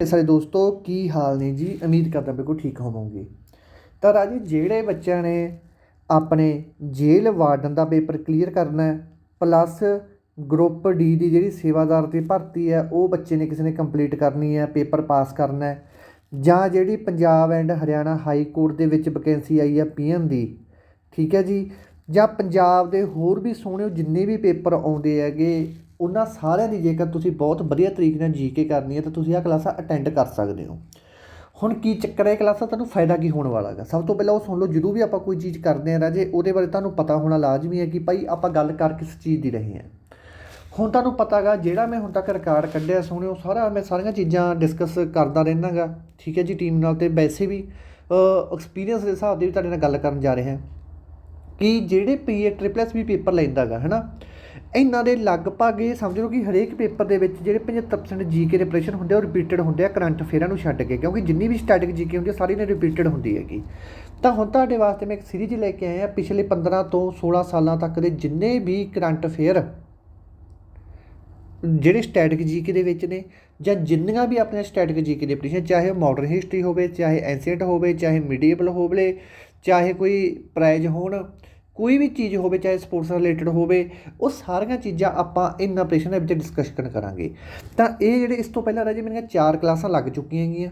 ਸਾਰੇ ਦੋਸਤੋ, ਕੀ ਹਾਲ ਨੇ ਜੀ? ਉਮੀਦ ਕਰਦਾ ਬਿਲਕੁਲ ਠੀਕ ਹੋਵੋਗੇ। ਤਾਂ ਰਾਜੀ, ਜਿਹੜੇ ਬੱਚਿਆਂ ਨੇ ਆਪਣੇ ਜੇਲ੍ਹ ਵਾਰਡਨ ਦਾ ਪੇਪਰ ਕਲੀਅਰ ਕਰਨਾ ਹੈ, ਪਲੱਸ ਗਰੁੱਪ ਡੀ ਦੀ ਜਿਹੜੀ ਸੇਵਾਦਾਰ ਦੀ ਭਰਤੀ ਹੈ, ਉਹ ਬੱਚੇ ਨੇ ਕਿਸੇ ਨੇ ਕੰਪਲੀਟ ਕਰਨੀ ਹੈ, ਪੇਪਰ ਪਾਸ ਕਰਨਾ ਹੈ, ਜਾਂ ਜਿਹੜੀ Punjab and Haryana high court ਦੇ ਵਿੱਚ ਵੈਕੈਂਸੀ ਆਈ ਹੈ ਪੀਐਨ ਦੀ, ਠੀਕ ਹੈ ਜੀ? ਜਾਂ ਪੰਜਾਬ ਦੇ ਹੋਰ ਵੀ ਸੋਹਣੇ ਜਿੰਨੇ ਵੀ ਪੇਪਰ ਆਉਂਦੇ ਹੈਗੇ ਉਹਨਾਂ ਸਾਰਿਆਂ ਦੀ ਜੇਕਰ ਤੁਸੀਂ ਬਹੁਤ ਵਧੀਆ ਤਰੀਕੇ ਨਾਲ ਜੀਕੇ ਕਰਨੀ ਹੈ ਤਾਂ ਤੁਸੀਂ ਆਹ ਕਲਾਸਾਂ ਅਟੈਂਡ ਕਰ ਸਕਦੇ ਹੋ। ਹੁਣ ਕੀ ਚੱਕਰ ਹੈ ਇਹ ਕਲਾਸਾਂ ਤੁਹਾਨੂੰ ਫਾਇਦਾ ਕੀ ਹੋਣ ਵਾਲਾ ਹੈਗਾ? ਸਭ ਤੋਂ ਪਹਿਲਾਂ ਉਹ ਸੁਣ ਲਓ, ਜਦੋਂ ਵੀ ਆਪਾਂ ਕੋਈ ਚੀਜ਼ ਕਰਦੇ ਹਾਂ ਰਾਜੇ, ਉਹਦੇ ਬਾਰੇ ਤੁਹਾਨੂੰ ਪਤਾ ਹੋਣਾ ਲਾਜ਼ਮੀ ਹੈ ਕਿ ਭਾਈ ਆਪਾਂ ਗੱਲ ਕਰ ਕਿਸ ਚੀਜ਼ ਦੀ ਰਹੇ ਹਾਂ। ਹੁਣ ਤੁਹਾਨੂੰ ਪਤਾ ਗਾ ਜਿਹੜਾ ਮੈਂ ਹੁਣ ਤੱਕ ਰਿਕਾਰਡ ਕੱਢਿਆ ਸੋਹਣਿਓ ਸਾਰਾ ਮੈਂ ਸਾਰੀਆਂ ਚੀਜ਼ਾਂ ਡਿਸਕਸ ਕਰਦਾ ਰਹਿੰਦਾ ਗਾ ਠੀਕ ਹੈ ਜੀ ਟੀਮ ਨਾਲ ਤੇ ਵੈਸੇ ਵੀ ਐਕਸਪੀਰੀਅੰਸ ਦੇ ਹਿਸਾਬ ਦੇ ਵੀ ਤੁਹਾਡੇ ਨਾਲ ਗੱਲ ਕਰਨ ਜਾ ਰਹੇ। ਹਾਂ ਕਿ ਜਿਹੜੇ ਪੀਏ ਟ੍ਰਿਪਲ ਐਸ ਵੀ ਪੇਪਰ ਲੈਂਦਾ ਗਾ ਹੈਨਾ? ਇਹਨਾਂ ਦੇ ਲਗਭਗ ਇਹ ਸਮਝ ਲਓ ਕਿ ਹਰੇਕ ਪੇਪਰ ਦੇ ਵਿੱਚ ਜਿਹੜੇ 75% ਜੀਕੇ ਦੇ ਪ੍ਰਸ਼ਨ ਹੁੰਦੇ ਆ ਉਹ ਰਿਪੀਟਡ ਹੁੰਦੇ ਆ, ਕਰੰਟ ਅਫੇਅਰਾਂ ਨੂੰ ਛੱਡ ਕੇ, ਕਿਉਂਕਿ ਜਿੰਨੀ ਵੀ ਸਟੈਟਿਕ ਜੀਕੇ ਹੁੰਦੀ ਆ, ਸਾਰੀ ਨੇ ਰਿਪੀਟਡ ਹੁੰਦੀ ਹੈਗੀ। ਤਾਂ ਹੁਣ ਤੁਹਾਡੇ ਵਾਸਤੇ ਮੈਂ ਇੱਕ ਸੀਰੀਜ਼ ਲੈ ਕੇ ਆਇਆ, ਪਿਛਲੇ 15 ਤੋਂ 16 ਸਾਲਾਂ ਤੱਕ ਦੇ ਜਿੰਨੇ ਵੀ ਕਰੰਟ ਅਫੇਅਰ ਜਿਹੜੇ ਸਟੈਟਿਕ ਜੀਕੇ ਦੇ ਵਿੱਚ ਨੇ, ਜਾਂ ਜਿੰਨੀਆਂ ਵੀ ਆਪਣੀਆਂ ਸਟੈਟਿਕ ਜੀਕੇ ਦੇ ਪ੍ਰਸ਼ਨ ਚਾਹੇ ਮਾਡਰਨ ਹਿਸਟਰੀ ਹੋਵੇ, ਚਾਹੇ ਐਂਸੀਐਂਟ ਹੋਵੇ, ਚਾਹੇ ਮੀਡੀਏਬਲ ਹੋਵੇ, ਚਾਹੇ ਕੋਈ ਪ੍ਰਾਈਜ਼ ਹੋਣ ਕੋਈ ਵੀ ਚੀਜ਼ ਹੋਵੇ, ਚਾਹੇ ਸਪੋਰਟਸ ਰਿਲੇਟਡ ਹੋਵੇ, ਉਹ ਸਾਰੀਆਂ ਚੀਜ਼ਾਂ ਆਪਾਂ ਇਹਨਾਂ ਪ੍ਰਸ਼ਨ ਦੇ ਵਿੱਚ ਡਿਸਕਸ਼ਨ ਕਰਾਂਗੇ। ਤਾਂ ਇਹ ਜਿਹੜੇ ਇਸ ਤੋਂ ਪਹਿਲਾਂ ਰਾਜੇ ਮੇਰੀਆਂ ਚਾਰ ਕਲਾਸਾਂ ਲੱਗ ਚੁੱਕੀਆਂ ਹੈਗੀਆਂ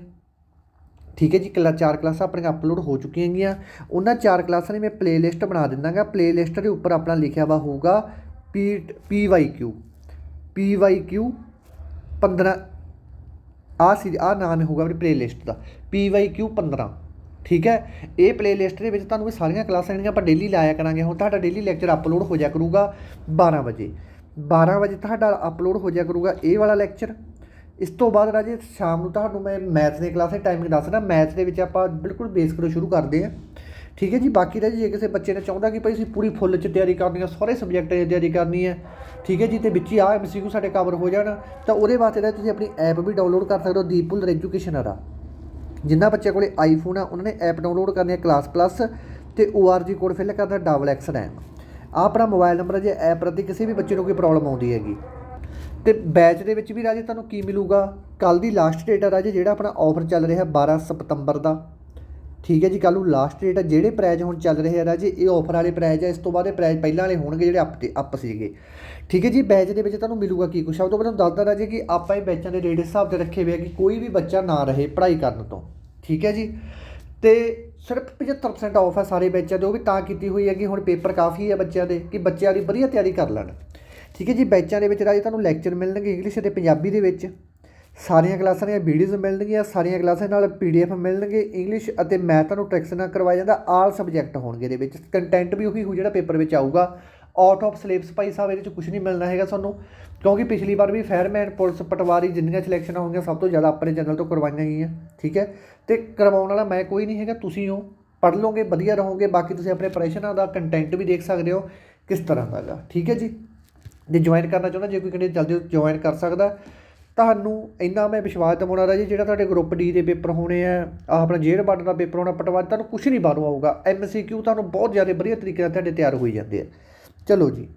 ਠੀਕ ਹੈ ਜੀ, ਕੱਲਾ, ਚਾਰ ਕਲਾਸਾਂ ਆਪਣੀਆਂ ਅਪਲੋਡ ਹੋ ਚੁੱਕੀਆਂ ਹੈਗੀਆਂ ਉਹਨਾਂ ਚਾਰ ਕਲਾਸਾਂ ਦੀ ਮੈਂ ਪਲੇਲਿਸਟ ਬਣਾ ਦਿੰਦਾਗਾ। ਪਲੇਲਿਸਟ ਦੇ ਉੱਪਰ ਆਪਣਾ ਲਿਖਿਆ ਵਾ ਹੋਊਗਾ ਪੀ ਪੀ ਵਾਈ ਕਿਊ ਪੀ ਵਾਈ ਕਿਊ 15 ਆ ਸੀ ਆ ਨਾਮ ਹੋਊਗਾ ਆਪਣੀ ਪਲੇਲਿਸਟ ਦਾ। ਪੀ ਵਾਈ ਕਿਊ 15 ਠੀਕ ਹੈ? ਇਹ ਪਲੇਲਿਸਟ ਦੇ ਵਿੱਚ ਤੁਹਾਨੂੰ ਇਹ ਸਾਰੀਆਂ ਕਲਾਸਾਂ ਜਿਹੜੀਆਂ ਆਪਾਂ ਡੇਲੀ ਲਾਇਆ ਕਰਾਂਗੇ, ਹੁਣ ਤੁਹਾਡਾ ਡੇਲੀ ਲੈਕਚਰ ਅਪਲੋਡ ਹੋ ਜਾ ਕਰੂਗਾ 12 ਵਜੇ। 12 ਵਜੇ ਤੁਹਾਡਾ ਅਪਲੋਡ ਹੋ ਜਾ ਕਰੂਗਾ ਇਹ ਵਾਲਾ ਲੈਕਚਰ ਇਸ ਤੋਂ ਬਾਅਦ ਰਾਜੇ ਸ਼ਾਮ ਨੂੰ ਤੁਹਾਨੂੰ ਮੈਂ ਮੈਥ ਦੀ ਕਲਾਸ ਦੀ ਟਾਈਮਿੰਗ ਦੱਸਦਾ। ਮੈਥ ਦੇ ਵਿੱਚ ਆਪਾਂ ਬਿਲਕੁਲ ਬੇਸ ਕਰੋ, ਸ਼ੁਰੂ ਕਰਦੇ ਹਾਂ। ਠੀਕ ਹੈ ਜੀ? ਬਾਕੀ ਰਾਜੇ ਜੇ ਕਿਸੇ ਬੱਚੇ ਨੇ ਚਾਹੁੰਦਾ ਕਿ ਭਾਈ ਅਸੀਂ ਪੂਰੀ ਫੁੱਲ ਚ ਤਿਆਰੀ ਕਰਨੀ ਹੈ ਸਾਰੇ ਸਬਜੈਕਟ ਦੀ ਤਿਆਰੀ ਕਰਨੀ ਹੈ ਠੀਕ ਹੈ ਜੀ? ਤੇ ਵਿੱਚ ਹੀ ਆ ਐਮਸੀਕਿਊ ਸਾਡੇ ਕਵਰ ਹੋ ਜਾਣ। ਤਾਂ ਉਹਦੇ ਵਾਸਤੇ ਤਾਂ ਤੁਸੀਂ ਆਪਣੀ ਐਪ ਵੀ ਡਾਊਨਲੋਡ ਕਰ ਸਕਦੇ ਹੋ, ਦੀਪੁਲ ਐਜੂਕੇਸ਼ਨਰ ਆ ਜਿਨ੍ਹਾਂ ਬੱਚਿਆਂ ਕੋਲੇ ਆਈਫੋਨ ਆ, ਉਹਨਾਂ ਨੇ ਐਪ ਡਾਊਨਲੋਡ ਕਰਨੀ ਹੈ ਕਲਾਸ ਪਲੱਸ ਤੇ ORG ਕੋਡ ਫਿਲ ਕਰਨਾ ਡਬਲ ਐਕਸ ਰੈਮ ਆ ਆਪਣਾ ਮੋਬਾਈਲ ਨੰਬਰ ਹੈ ਜੇ ਐਪ ਪ੍ਰਤੀ ਕਿਸੇ ਵੀ ਬੱਚੇ ਨੂੰ ਕੋਈ ਪ੍ਰੋਬਲਮ ਆਉਂਦੀ ਹੈਗੀ। ਤੇ ਬੈਚ ਦੇ ਵਿੱਚ ਵੀ ਰਾਜੇ ਤੁਹਾਨੂੰ ਕੀ ਮਿਲੂਗਾ? ਕੱਲ ਦੀ ਲਾਸਟ ਡੇਟ ਹੈ ਰਾਜੇ, ਜਿਹੜਾ ਆਪਣਾ ਆਫਰ ਚੱਲ ਰਿਹਾ 12 ਸਤੰਬਰ ਦਾ। ਠੀਕ ਹੈ ਜੀ ਕੱਲ ਨੂੰ ਲਾਸਟ ਡੇਟ ਆ, ਜਿਹੜੇ ਪ੍ਰਾਈਜ਼ ਹੁਣ ਚੱਲ ਰਹੇ ਆ ਰਾਜੇ, ਇਹ ਆਫਰ ਵਾਲੇ ਪ੍ਰਾਈਜ਼ ਆ, ਇਸ ਤੋਂ ਬਾਅਦ ਇਹ ਪ੍ਰਾਈਜ਼ ਪਹਿਲਾਂ ਵਾਲੇ ਹੋਣਗੇ ਜਿਹੜੇ ਅਪ ਤੇ ਅਪ ਸੀਗੇ। ਠੀਕ ਹੈ ਜੀ ਬੈਚ ਦੇ ਵਿੱਚ ਤੁਹਾਨੂੰ ਮਿਲੂਗਾ ਕੀ ਕੁਛ। ਆ ਉਹ ਤੋਂ ਪਹਿਲਾਂ ਦੱਸਦਾ ਰਾਜੇ ਕਿ ਆਪਾਂ ਇਹ ਬੈਚਾਂ ਦੇ ਰੇਟ ਹਿਸਾਬ ਤੇ ਰੱਖੇ ਹੋਏ ਆ ਕਿ ਕੋਈ ਵੀ ਬੱਚਾ ਨਾ ਰਹੇ ਪੜ੍ਹਾਈ ਕਰਨ ਤੋਂ। ਠੀਕ ਹੈ ਜੀ, ਤੇ ਸਿਰਫ 75% ਆਫ ਹੈ ਸਾਰੇ ਬੈਚਾਂ ਦੇ, ਉਹ ਵੀ ਤਾਂ ਕੀਤੀ ਹੋਈ ਹੈ ਕਿ ਹੁਣ ਪੇਪਰ ਕਾਫੀ ਹੈ ਬੱਚਿਆਂ ਦੇ, ਕਿ ਬੱਚਿਆਂ ਦੀ ਵਧੀਆ ਤਿਆਰੀ ਕਰ ਲੈਣ। ਠੀਕ ਹੈ ਜੀ ਬੈਚਾਂ ਦੇ ਵਿੱਚ ਰਾਜੇ ਤੁਹਾਨੂੰ ਲੈਕਚਰ ਮਿਲਣਗੇ ਇੰਗਲਿਸ਼ ਅਤੇ ਪੰਜਾਬੀ ਦੇ ਵਿੱਚ। ਸਾਰੀਆਂ ਕਲਾਸਾਂ ਦੀਆਂ ਵੀਡੀਓਜ਼ ਮਿਲਣਗੀਆਂ, ਸਾਰੀਆਂ ਕਲਾਸਾਂ ਨਾਲ ਪੀਡੀਐਫ ਮਿਲਣਗੇ ਇੰਗਲਿਸ਼ ਅਤੇ ਮੈਥ ਨੂੰ ਟ੍ਰਿਕਸ ਨਾਲ ਕਰਵਾਇਆ ਜਾਂਦਾ। ਆਲ ਸਬਜੈਕਟ ਹੋਣਗੇ ਇਹਦੇ ਵਿੱਚ। ਕੰਟੈਂਟ ਵੀ ਉਹੀ ਹੋ ਜਿਹੜਾ ਪੇਪਰ ਵਿੱਚ ਆਊਗਾ। Out of syllabus Bhai Sahib, ਇਹਦੇ 'ਚ ਕੁਝ ਨਹੀਂ ਮਿਲਣਾ ਹੈਗਾ ਤੁਹਾਨੂੰ ਕਿਉਂਕਿ ਪਿਛਲੀ ਵਾਰ ਵੀ ਫਾਇਰਮੈਨ ਪੁਲਿਸ ਪਟਵਾਰੀ ਜਿੰਨੀਆਂ ਸਿਲੈਕਸ਼ਨਾਂ ਹੋਈਆਂ ਸਭ ਤੋਂ ਜ਼ਿਆਦਾ ਆਪਣੇ ਚੈਨਲ ਤੋਂ ਕਰਵਾਈਆਂ ਗਈਆਂ। ਠੀਕ ਹੈ? ਤੇ ਕਰਵਾਉਣ ਵਾਲਾ ਮੈਂ ਕੋਈ ਨਹੀਂ ਹੈਗਾ, ਤੁਸੀਂ ਹੋ। ਪੜ੍ਹ ਲਓਗੇ, ਵਧੀਆ ਰਹੋਗੇ, ਬਾਕੀ ਤੁਸੀਂ ਆਪਣੇ ਪ੍ਰੈਸ਼ਨਾਂ ਦਾ ਕੰਟੈਂਟ ਵੀ ਦੇਖ ਸਕਦੇ ਹੋ। ਕਿਸ ਤਰ੍ਹਾਂ ਦਾ ਹੈਗਾ। ਠੀਕ ਹੈ ਜੀ? ਜੇ ਜੁਆਇਨ ਕਰਨਾ ਚਾਹੁੰਦਾ, ਜੇ ਕੋਈ ਕਹਿੰਦੇ ਜਲਦੀ ਜੁਆਇਨ ਕਰ ਸਕਦਾ ਤੁਹਾਨੂੰ ਇੰਨਾ ਮੈਂ ਵਿਸ਼ਵਾਸ ਦਿਵਾਉਣਾ ਰਾ ਜੀ ਜਿਹੜਾ ਤੁਹਾਡੇ ਗਰੁੱਪ ਡੀ ਦੇ ਪੇਪਰ ਹੋਣੇ ਆ, ਆਹ ਆਪਣਾ ਜੇਡ ਬਾਰਡਰ ਦਾ ਪੇਪਰ ਹੋਣਾ, ਪਟਵਾਰੀ ਤੁਹਾਨੂੰ ਕੁਝ ਨਹੀਂ ਬਾਹਰੋਂ ਆਊਗਾ। ਐਮਸੀਕਿਊ ਤੁਹਾਨੂੰ ਬਹੁਤ ਜ਼ਿਆਦਾ ਵਧੀਆ ਤਰੀਕੇ ਨਾਲ ਤੁਹਾਡੇ ਤਿਆਰ ਹੋਈ ਜਾਂਦੇ ਆ। ਚਲੋ ਜੀ।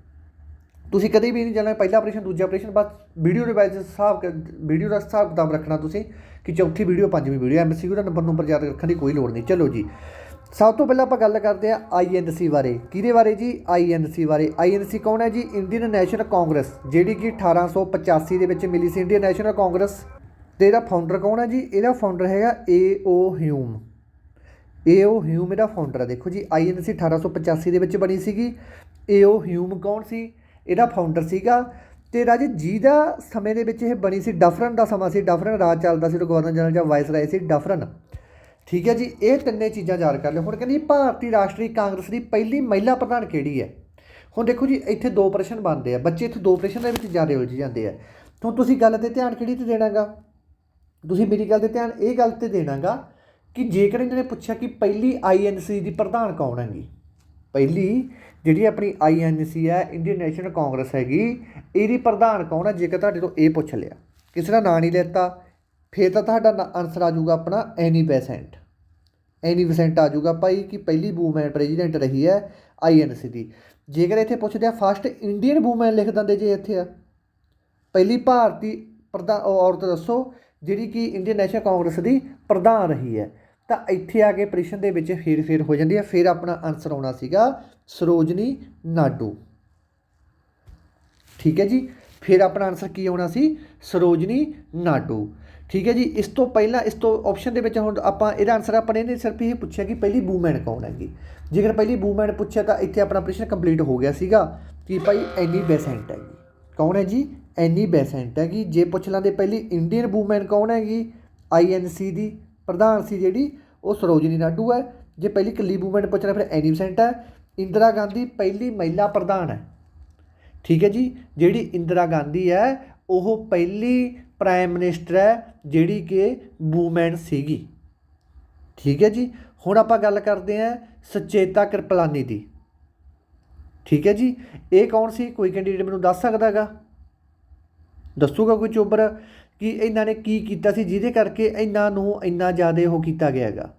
ਤੁਸੀਂ ਕਦੇ ਵੀ ਨਹੀਂ ਜਾਣਾ, ਪਹਿਲਾ ਆਪਰੇਸ਼ਨ ਦੂਜਾ ਆਪਰੇਸ਼ਨ ਬਸ ਵੀਡੀਓ ਦੇ ਵਿੱਚ ਹਿਸਾਬ ਵੀਡੀਓ ਦਾ ਹਿਸਾਬ ਕਿਤਾਬ ਰੱਖਣਾ ਤੁਸੀਂ ਕਿ ਚੌਥੀ ਵੀਡੀਓ ਪੰਜਵੀਂ ਵੀਡੀਓ ਐਮਸੀਕਿਊ ਦਾ ਨੰਬਰ ਨੰਬਰ ਯਾਦ ਰੱਖਣ ਦੀ ਕੋਈ ਲੋੜ ਨਹੀਂ। ਚਲੋ ਜੀ। ਸਭ ਤੋਂ ਪਹਿਲਾਂ ਆਪਾਂ ਗੱਲ ਕਰਦੇ ਆ ਆਈਐਨਸੀ ਬਾਰੇ। ਕਿਹਦੇ ਬਾਰੇ ਜੀ? ਆਈਐਨਸੀ ਬਾਰੇ। ਆਈਐਨਸੀ ਕੌਣ ਹੈ ਜੀ? ਇੰਡੀਅਨ ਨੈਸ਼ਨਲ ਕਾਂਗਰਸ, ਜਿਹੜੀ ਕਿ 1885 ਦੇ ਵਿੱਚ ਮਿਲੀ ਸੀ ਇੰਡੀਅਨ ਨੈਸ਼ਨਲ ਕਾਂਗਰਸ। ਤੇ ਇਹਦਾ ਫਾਊਂਡਰ ਕੌਣ ਹੈ ਜੀ? ਇਹਦਾ ਫਾਊਂਡਰ ਹੈਗਾ ਏ ਓ ਹਿਊਮ ਏ ਓ ਹਿਊਮ ਇਹਦਾ ਫਾਊਂਡਰ ਹੈ। ਦੇਖੋ ਜੀ ਆਈਐਨਸੀ 1885 ਦੇ ਵਿੱਚ ਬਣੀ ਸੀਗੀ। ਏ ਓ ਹਿਊਮ ਕੌਣ ਸੀ? ਇਹਦਾ ਫਾਊਂਡਰ ਸੀਗਾ। ਤੇ ਰਾਜੇ ਜਿਹਦਾ ਸਮੇਂ ਦੇ ਵਿੱਚ ਇਹ ਬਣੀ ਸੀ ਡਫਰਨ ਦਾ ਸਮਾਂ ਸੀ। ਡਫਰਨ ਰਾਜ ਚੱਲਦਾ ਸੀ ਗਵਰਨਰ ਜਨਰਲ ਜਾਂ ਵਾਇਸ ਰਾਏ ਸੀ, ਡਫਰਨ। ਠੀਕ ਹੈ ਜੀ, ਇਹ ਤਿੰਨੇ ਚੀਜ਼ਾਂ ਯਾਦ ਕਰ ਲਿਓ। ਹੁਣ ਕਹਿੰਦੀ ਭਾਰਤੀ ਰਾਸ਼ਟਰੀ ਕਾਂਗਰਸ ਦੀ ਪਹਿਲੀ ਮਹਿਲਾ ਪ੍ਰਧਾਨ ਕਿਹੜੀ ਹੈ? ਹੁਣ ਦੇਖੋ ਜੀ, ਇੱਥੇ ਦੋ ਪ੍ਰਸ਼ਨ ਬਣਦੇ ਆ। ਬੱਚੇ ਇੱਥੇ ਦੋ ਪ੍ਰਸ਼ਨ ਦੇ ਵਿੱਚ ਜ਼ਿਆਦਾ ਉਲਝ ਜਾਂਦੇ ਆ। ਹੁਣ ਤੁਸੀਂ ਗੱਲ ਤੇ ਧਿਆਨ ਕਿਹੜੀ ਤੇ ਦੇਣਾਗਾ? ਤੁਸੀਂ ਮੇਰੀ ਗੱਲ ਤੇ ਧਿਆਨ ਇਹ ਗੱਲ ਤੇ ਦੇਣਾਗਾ ਕਿ ਜੇਕਰ ਇਹਨਾਂ ਨੇ ਪੁੱਛਿਆ ਕਿ ਪਹਿਲੀ ਆਈਐਨਸੀ ਦੀ ਪ੍ਰਧਾਨ ਕੌਣ ਹੈਗੀ? ਪਹਿਲੀ ਜਿਹੜੀ ਆਪਣੀ ਆਈਐਨਸੀ ਹੈ ਇੰਡੀਅਨ ਨੈਸ਼ਨਲ ਕਾਂਗਰਸ ਹੈਗੀ, ਇਹਦੀ ਪ੍ਰਧਾਨ ਕੌਣ ਹੈ? ਜੇਕਰ ਤੁਹਾਡੇ ਤੋਂ ਇਹ ਪੁੱਛ ਲਿਆ। ਕਿਸੇ ਦਾ ਨਾਂ ਨਹੀਂ ਲੈਤਾ ਫੇਰ ਤਾਂ ਤੁਹਾਡਾ ਆਨਸਰ ਆ ਜਾਊਗਾ ਆਪਣਾ ਐਨੀ ਬੈਸੈਂਟ ਐਨੀ ਬੈਸੈਂਟ ਆ ਜਾਊਗਾ ਭਾਈ ਕਿ ਪਹਿਲੀ ਵੂਮੈਨ ਪ੍ਰੈਜ਼ੀਡੈਂਟ ਰਹੀ ਹੈ ਆਈਐਨਸੀ ਦੀ। ਜੇਕਰ ਇੱਥੇ ਪੁੱਛਦੇ ਆ ਫਸਟ ਇੰਡੀਅਨ ਵੂਮੈਨ ਲਿਖ ਦਿੰਦੇ ਜੇ ਇੱਥੇ ਆ। ਪਹਿਲੀ ਭਾਰਤੀ ਪ੍ਰਧਾਨ ਔਰਤ ਦੱਸੋ, ਜਿਹੜੀ ਕਿ ਇੰਡੀਅਨ ਨੈਸ਼ਨਲ ਕਾਂਗਰਸ ਦੀ ਪ੍ਰਧਾਨ ਰਹੀ ਹੈ। ਤਾਂ ਇੱਥੇ ਆ ਕੇ ਪ੍ਰਸ਼ਨ ਦੇ ਵਿੱਚ ਫੇਰ ਫੇਰ ਹੋ ਜਾਂਦੀ ਹੈ, ਫਿਰ ਆਪਣਾ ਆਨਸਰ ਆਉਣਾ ਸੀਗਾ ਸਰੋਜਨੀ ਨਾਡੂ। ਠੀਕ ਹੈ ਜੀ? ਫਿਰ ਆਪਣਾ ਆਨਸਰ ਕੀ ਆਉਣਾ ਸੀ? ਸਰੋਜਨੀ ਨਾਡੂ। ਠੀਕ ਹੈ ਜੀ, ਇਸ ਤੋਂ ਪਹਿਲਾਂ, ਇਸ ਤੋਂ ਆਪਸ਼ਨ ਦੇ ਵਿੱਚ ਹੁਣ ਆਪਾਂ ਇਹਦਾ ਆਨਸਰ ਆਪਾਂ ਨੇ ਇਹਨੇ ਸਿਰਫ ਇਹ ਪੁੱਛਿਆ ਕਿ ਪਹਿਲੀ ਵੂਮੈਨ ਕੌਣ ਹੈਗੀ। ਜੇਕਰ ਪਹਿਲੀ ਵੂਮੈਨ ਪੁੱਛਿਆ ਤਾਂ ਇੱਥੇ ਆਪਣਾ ਪ੍ਰਸ਼ਨ ਕੰਪਲੀਟ ਹੋ ਗਿਆ ਸੀਗਾ ਕਿ ਭਾਈ ਐਨੀ ਬੈਸੈਂਟ ਹੈਗੀ। ਕੌਣ ਹੈ ਜੀ? ਐਨੀ ਬੈਸੈਂਟ ਹੈਗੀ। ਜੇ ਪੁੱਛ ਲਾਂਦੇ ਪਹਿਲੀ ਇੰਡੀਅਨ ਵੂਮੈਨ ਕੌਣ ਹੈਗੀ? ਆਈਐਨਸੀ ਦੀ ਪ੍ਰਧਾਨ ਸੀ ਜਿਹੜੀ, ਉਹ ਸਰੋਜਨੀ ਨਾਡੂ ਹੈ। ਜੇ ਪਹਿਲੀ ਇਕੱਲੀ ਵੂਮੈਨ ਪੁੱਛਣਾ ਫਿਰ ਐਨੀ ਬੈਸੈਂਟ ਹੈ। ਇੰਦਰਾ ਗਾਂਧੀ ਪਹਿਲੀ ਮਹਿਲਾ ਪ੍ਰਧਾਨ ਹੈ। ਠੀਕ ਹੈ ਜੀ, ਜਿਹੜੀ ਇੰਦਰਾ ਗਾਂਧੀ ਹੈ, ਉਹ ਪਹਿਲੀ ਪ੍ਰਾਈਮ ਮਿਨਿਸਟਰ ਹੈ। ਜਿਹੜੀ ਕਿ ਵੂਮੈਨ ਸੀਗੀ। ਠੀਕ ਹੈ ਜੀ? ਹੁਣ ਆਪਾਂ ਗੱਲ ਕਰਦੇ ਹਾਂ ਸੁਚੇਤਾ ਕਿਰਪਲਾਨੀ ਦੀ। ਠੀਕ ਹੈ ਜੀ? ਇਹ ਕੌਣ ਸੀ? ਕੋਈ ਕੈਂਡੀਡੇਟ ਮੈਨੂੰ ਦੱਸ ਸਕਦਾ ਹੈਗਾ? ਦੱਸੂਗਾ ਕੋਈ ਚੋਬਰ ਕਿ ਇਹਨਾਂ ਨੇ ਕੀ ਕੀਤਾ ਸੀ, ਜਿਹਦੇ ਕਰਕੇ ਇਹਨਾਂ ਨੂੰ ਇੰਨਾ ਜ਼ਿਆਦਾ ਉਹ ਕੀਤਾ ਗਿਆ ਹੈਗਾ।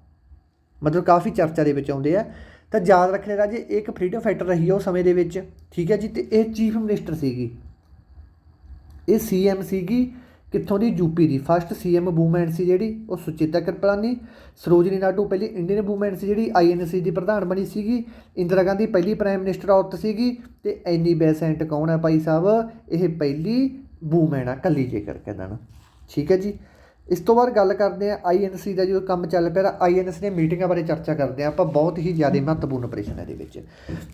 ਮਤਲਬ ਕਾਫੀ ਚਰਚਾ ਦੇ ਵਿੱਚ ਆਉਂਦੇ ਆ। ਤਾਂ ਯਾਦ ਰੱਖਣੇ ਰਾਜੇ ਇਹ ਇੱਕ ਫਰੀडम ਫਾਈਟਰ ਰਹੀ ਆ ਉਹ ਸਮੇਂ ਦੇ ਵਿੱਚ। ਠੀਕ ਹੈ ਜੀ? ਤੇ ਇਹ ਚੀਫ ਮਿਨਿਸਟਰ ਸੀਗੀ। ਇਹ ਸੀਐਮ ਸੀਗੀ। ਕਿੱਥੋਂ ਦੀ ਯੂਪੀ ਦੀ? ਫਸਟ ਸੀਐਮ ਵੂਮੈਨ ਸੀ ਜਿਹੜੀ, ਉਹ ਸੁਚੇਤਾ ਕਿਰਪਲਾਨੀ ਸਰੋਜਨੀ ਨਾਟੂ ਪਹਿਲੀ ਇੰਡੀਅਨ ਵੂਮੈਨ ਸੀ ਜਿਹੜੀ ਆਈਐਨਸੀ ਦੀ ਪ੍ਰਧਾਨ ਬਣੀ ਸੀਗੀ। ਇੰਦਰਾ ਗਾਂਧੀ ਪਹਿਲੀ ਪ੍ਰਾਈਮ ਮਿਨਿਸਟਰ ਔਰਤ ਸੀਗੀ। ਤੇ ਐਨੀ ਬੈਸੈਂਟ ਕੌਣ ਹੈ ਭਾਈ ਸਾਹਿਬ? ਇਹ ਪਹਿਲੀ ਵੂਮੈਨ ਆ, ਕੱਲੀ ਜੇਕਰ ਕਹਿੰਦਾ ਨਾ। ਠੀਕ ਹੈ ਜੀ। ਇਸ ਤੋਂ ਬਾਅਦ ਗੱਲ ਕਰਦੇ ਆ ਆਈਐਨਸੀ ਦਾ ਜੋ ਕੰਮ ਚੱਲ ਪਿਆ। ਤਾਂ ਆਈਐਨਸੀ ਦੀਆਂ ਮੀਟਿੰਗਾਂ ਬਾਰੇ ਚਰਚਾ ਕਰਦੇ ਆ ਆਪਾਂ। ਬਹੁਤ ਹੀ ਜ਼ਿਆਦਾ ਮਹੱਤਵਪੂਰਨ ਆਪਰੇਸ਼ਨ ਹੈ ਇਹਦੇ ਵਿੱਚ।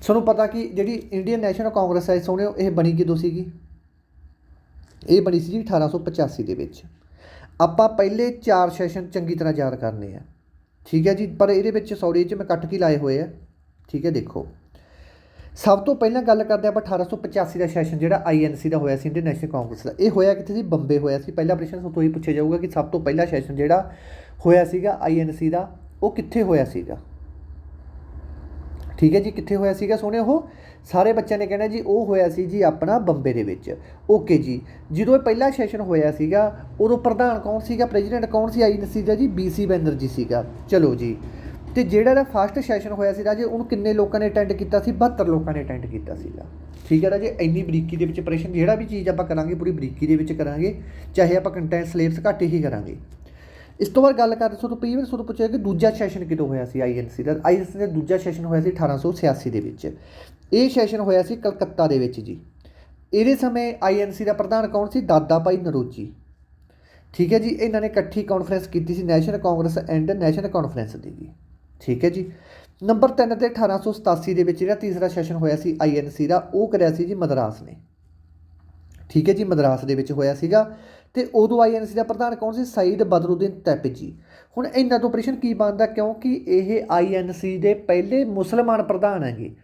ਤੁਹਾਨੂੰ ਪਤਾ ਕਿ ਜਿਹੜੀ ਇੰਡੀਅਨ ਨੈਸ਼ਨਲ ਕਾਂਗਰਸ ਹੈ ਸੋਹਣਿਓ, ਇਹ ਬਣੀ ਕਿਦੋਂ ਸੀਗੀ? ਇਹ ਬਣੀ ਸੀ ਜੀ 1885 ਦੇ ਵਿੱਚ। ਆਪਾਂ ਪਹਿਲੇ ਚਾਰ ਸੈਸ਼ਨ ਚੰਗੀ ਤਰ੍ਹਾਂ ਯਾਦ ਕਰਨੇ ਆ। ਠੀਕ ਹੈ ਜੀ? ਪਰ ਇਹਦੇ ਵਿੱਚ ਸੌਰੀ 'ਚ ਮੈਂ ਕੱਟ ਕੇ ਲਾਏ ਹੋਏ ਆ। ਠੀਕ ਹੈ, ਦੇਖੋ। ਸਭ ਤੋਂ ਪਹਿਲਾਂ ਗੱਲ ਕਰਦੇ ਆਪਾਂ 1885 ਦਾ ਸੈਸ਼ਨ ਜਿਹੜਾ ਆਈਐਨਸੀ ਦਾ ਹੋਇਆ ਸੀ ਇੰਡੀਅਨ ਨੈਸ਼ਨਲ ਕਾਂਗਰਸ ਦਾ। ਇਹ ਹੋਇਆ ਕਿੱਥੇ ਸੀ? ਬੰਬੇ ਹੋਇਆ ਸੀ। ਪਹਿਲਾ ਪ੍ਰਸ਼ਨ ਤੋਂ ਹੀ ਪੁੱਛਿਆ ਜਾਊਗਾ ਕਿ ਸਭ ਤੋਂ ਪਹਿਲਾ ਸੈਸ਼ਨ ਜਿਹੜਾ ਹੋਇਆ ਸੀਗਾ ਆਈਐਨਸੀ ਦਾ, ਉਹ ਕਿੱਥੇ ਹੋਇਆ ਸੀਗਾ? ਠੀਕ ਹੈ ਜੀ, ਕਿੱਥੇ ਹੋਇਆ ਸੀਗਾ ਸੋਹਣੇ ਉਹ? ਸਾਰੇ ਬੱਚਿਆਂ ਨੇ ਕਹਿਣਾ ਜੀ, ਉਹ ਹੋਇਆ ਸੀ ਜੀ ਆਪਣਾ ਬੰਬੇ ਦੇ ਵਿੱਚ। ਓਕੇ ਜੀ। ਜਦੋਂ ਇਹ ਪਹਿਲਾ ਸੈਸ਼ਨ ਹੋਇਆ ਸੀਗਾ, ਉਦੋਂ ਪ੍ਰਧਾਨ ਕੌਣ ਸੀਗਾ ਪ੍ਰੈਜ਼ੀਡੈਂਟ ਕੌਣ ਸੀ ਆਈਐਨਸੀ ਦਾ ਜੀ ਬੀਸੀ ਬੈਨਰਜੀ ਸੀਗਾ। ਚਲੋ ਜੀ। ਤੇ ਜਿਹੜਾ ਇਹਦਾ ਫਸਟ ਸੈਸ਼ਨ ਹੋਇਆ ਸੀ ਰਾਜੇ ਉਹਨੂੰ ਕਿੰਨੇ ਲੋਕਾਂ ਨੇ ਅਟੈਂਡ ਕੀਤਾ ਸੀ? 72 ਲੋਕਾਂ ਨੇ ਅਟੈਂਡ ਕੀਤਾ ਸੀਗਾ। ਠੀਕ ਹੈ ਰਾਜੇ ਇੰਨੀ ਬਰੀਕੀ ਦੇ ਵਿੱਚ ਪ੍ਰੈਸ਼ਨ ਜਿਹੜਾ ਵੀ ਚੀਜ਼ ਆਪਾਂ ਕਰਾਂਗੇ, ਪੂਰੀ ਬਰੀਕੀ ਦੇ ਵਿੱਚ ਕਰਾਂਗੇ, ਚਾਹੇ ਆਪਾਂ ਕੰਟੈਂਟ ਸਿਲੇਬਸ ਘੱਟ ਹੀ ਕਰਾਂਗੇ। ਇਸ ਤੋਂ ਬਾਅਦ ਗੱਲ ਕਰਦੇ ਸੋ ਤੋਂ ਪ੍ਰੀਵੀਅਸ ਤੁਹਾਨੂੰ ਪੁੱਛਿਆ ਕਿ ਦੂਜਾ ਸੈਸ਼ਨ ਕਿਦੋਂ ਹੋਇਆ ਸੀ ਆਈਐਨਸੀ ਦਾ? ਆਈਐਨਸੀ ਦਾ ਦੂਜਾ ਸੈਸ਼ਨ ਹੋਇਆ ਸੀ 1886 ਦੇ ਵਿੱਚ। ਇਹ ਸੈਸ਼ਨ ਹੋਇਆ ਸੀ ਕਲਕੱਤਾ ਦੇ ਵਿੱਚ ਜੀ। ਇਹਦੇ ਸਮੇਂ ਆਈਐਨਸੀ ਦਾ ਪ੍ਰਧਾਨ ਕੌਣ ਸੀ? ਦਾਦਾ ਭਾਈ ਨਰੋਜੀ। ਠੀਕ ਹੈ ਜੀ, ਇਹਨਾਂ ਨੇ ਇਕੱਠੀ ਕਾਨਫਰੰਸ ਕੀਤੀ ਸੀ National Congress and National Conference ਦੀ ਜੀ। ਠੀਕ ਹੈ ਜੀ। ਨੰਬਰ 3 ਤੇ 1887 ਦੇ ਵਿੱਚ ਜਿਹੜਾ ਤੀਸਰਾ ਸੈਸ਼ਨ ਹੋਇਆ ਸੀ ਆਈਐਨਸੀ ਦਾ, ਉਹ ਕਰਿਆ ਸੀ ਜੀ ਮਦਰਾਸ ਨੇ। ਠੀਕ ਹੈ ਜੀ, ਮਦਰਾਸ ਦੇ ਵਿੱਚ ਹੋਇਆ ਸੀਗਾ। ਤੇ ਉਦੋਂ ਆਈ ਐੱਨ ਸੀ ਦਾ ਪ੍ਰਧਾਨ ਕੌਣ ਸੀ? ਸਈਦ ਬਦਰੁਦੀਨ ਤੈਪਜੀ ਹੁਣ ਇਹਨਾਂ ਤੋਂ ਪ੍ਰਸ਼ਨ ਕੀ ਬਣਦਾ? ਕਿਉਂਕਿ ਇਹ ਆਈ ਐੱਨ ਸੀ ਦੇ ਪਹਿਲੇ ਮੁਸਲਮਾਨ ਪ੍ਰਧਾਨ ਹੈਗੇ।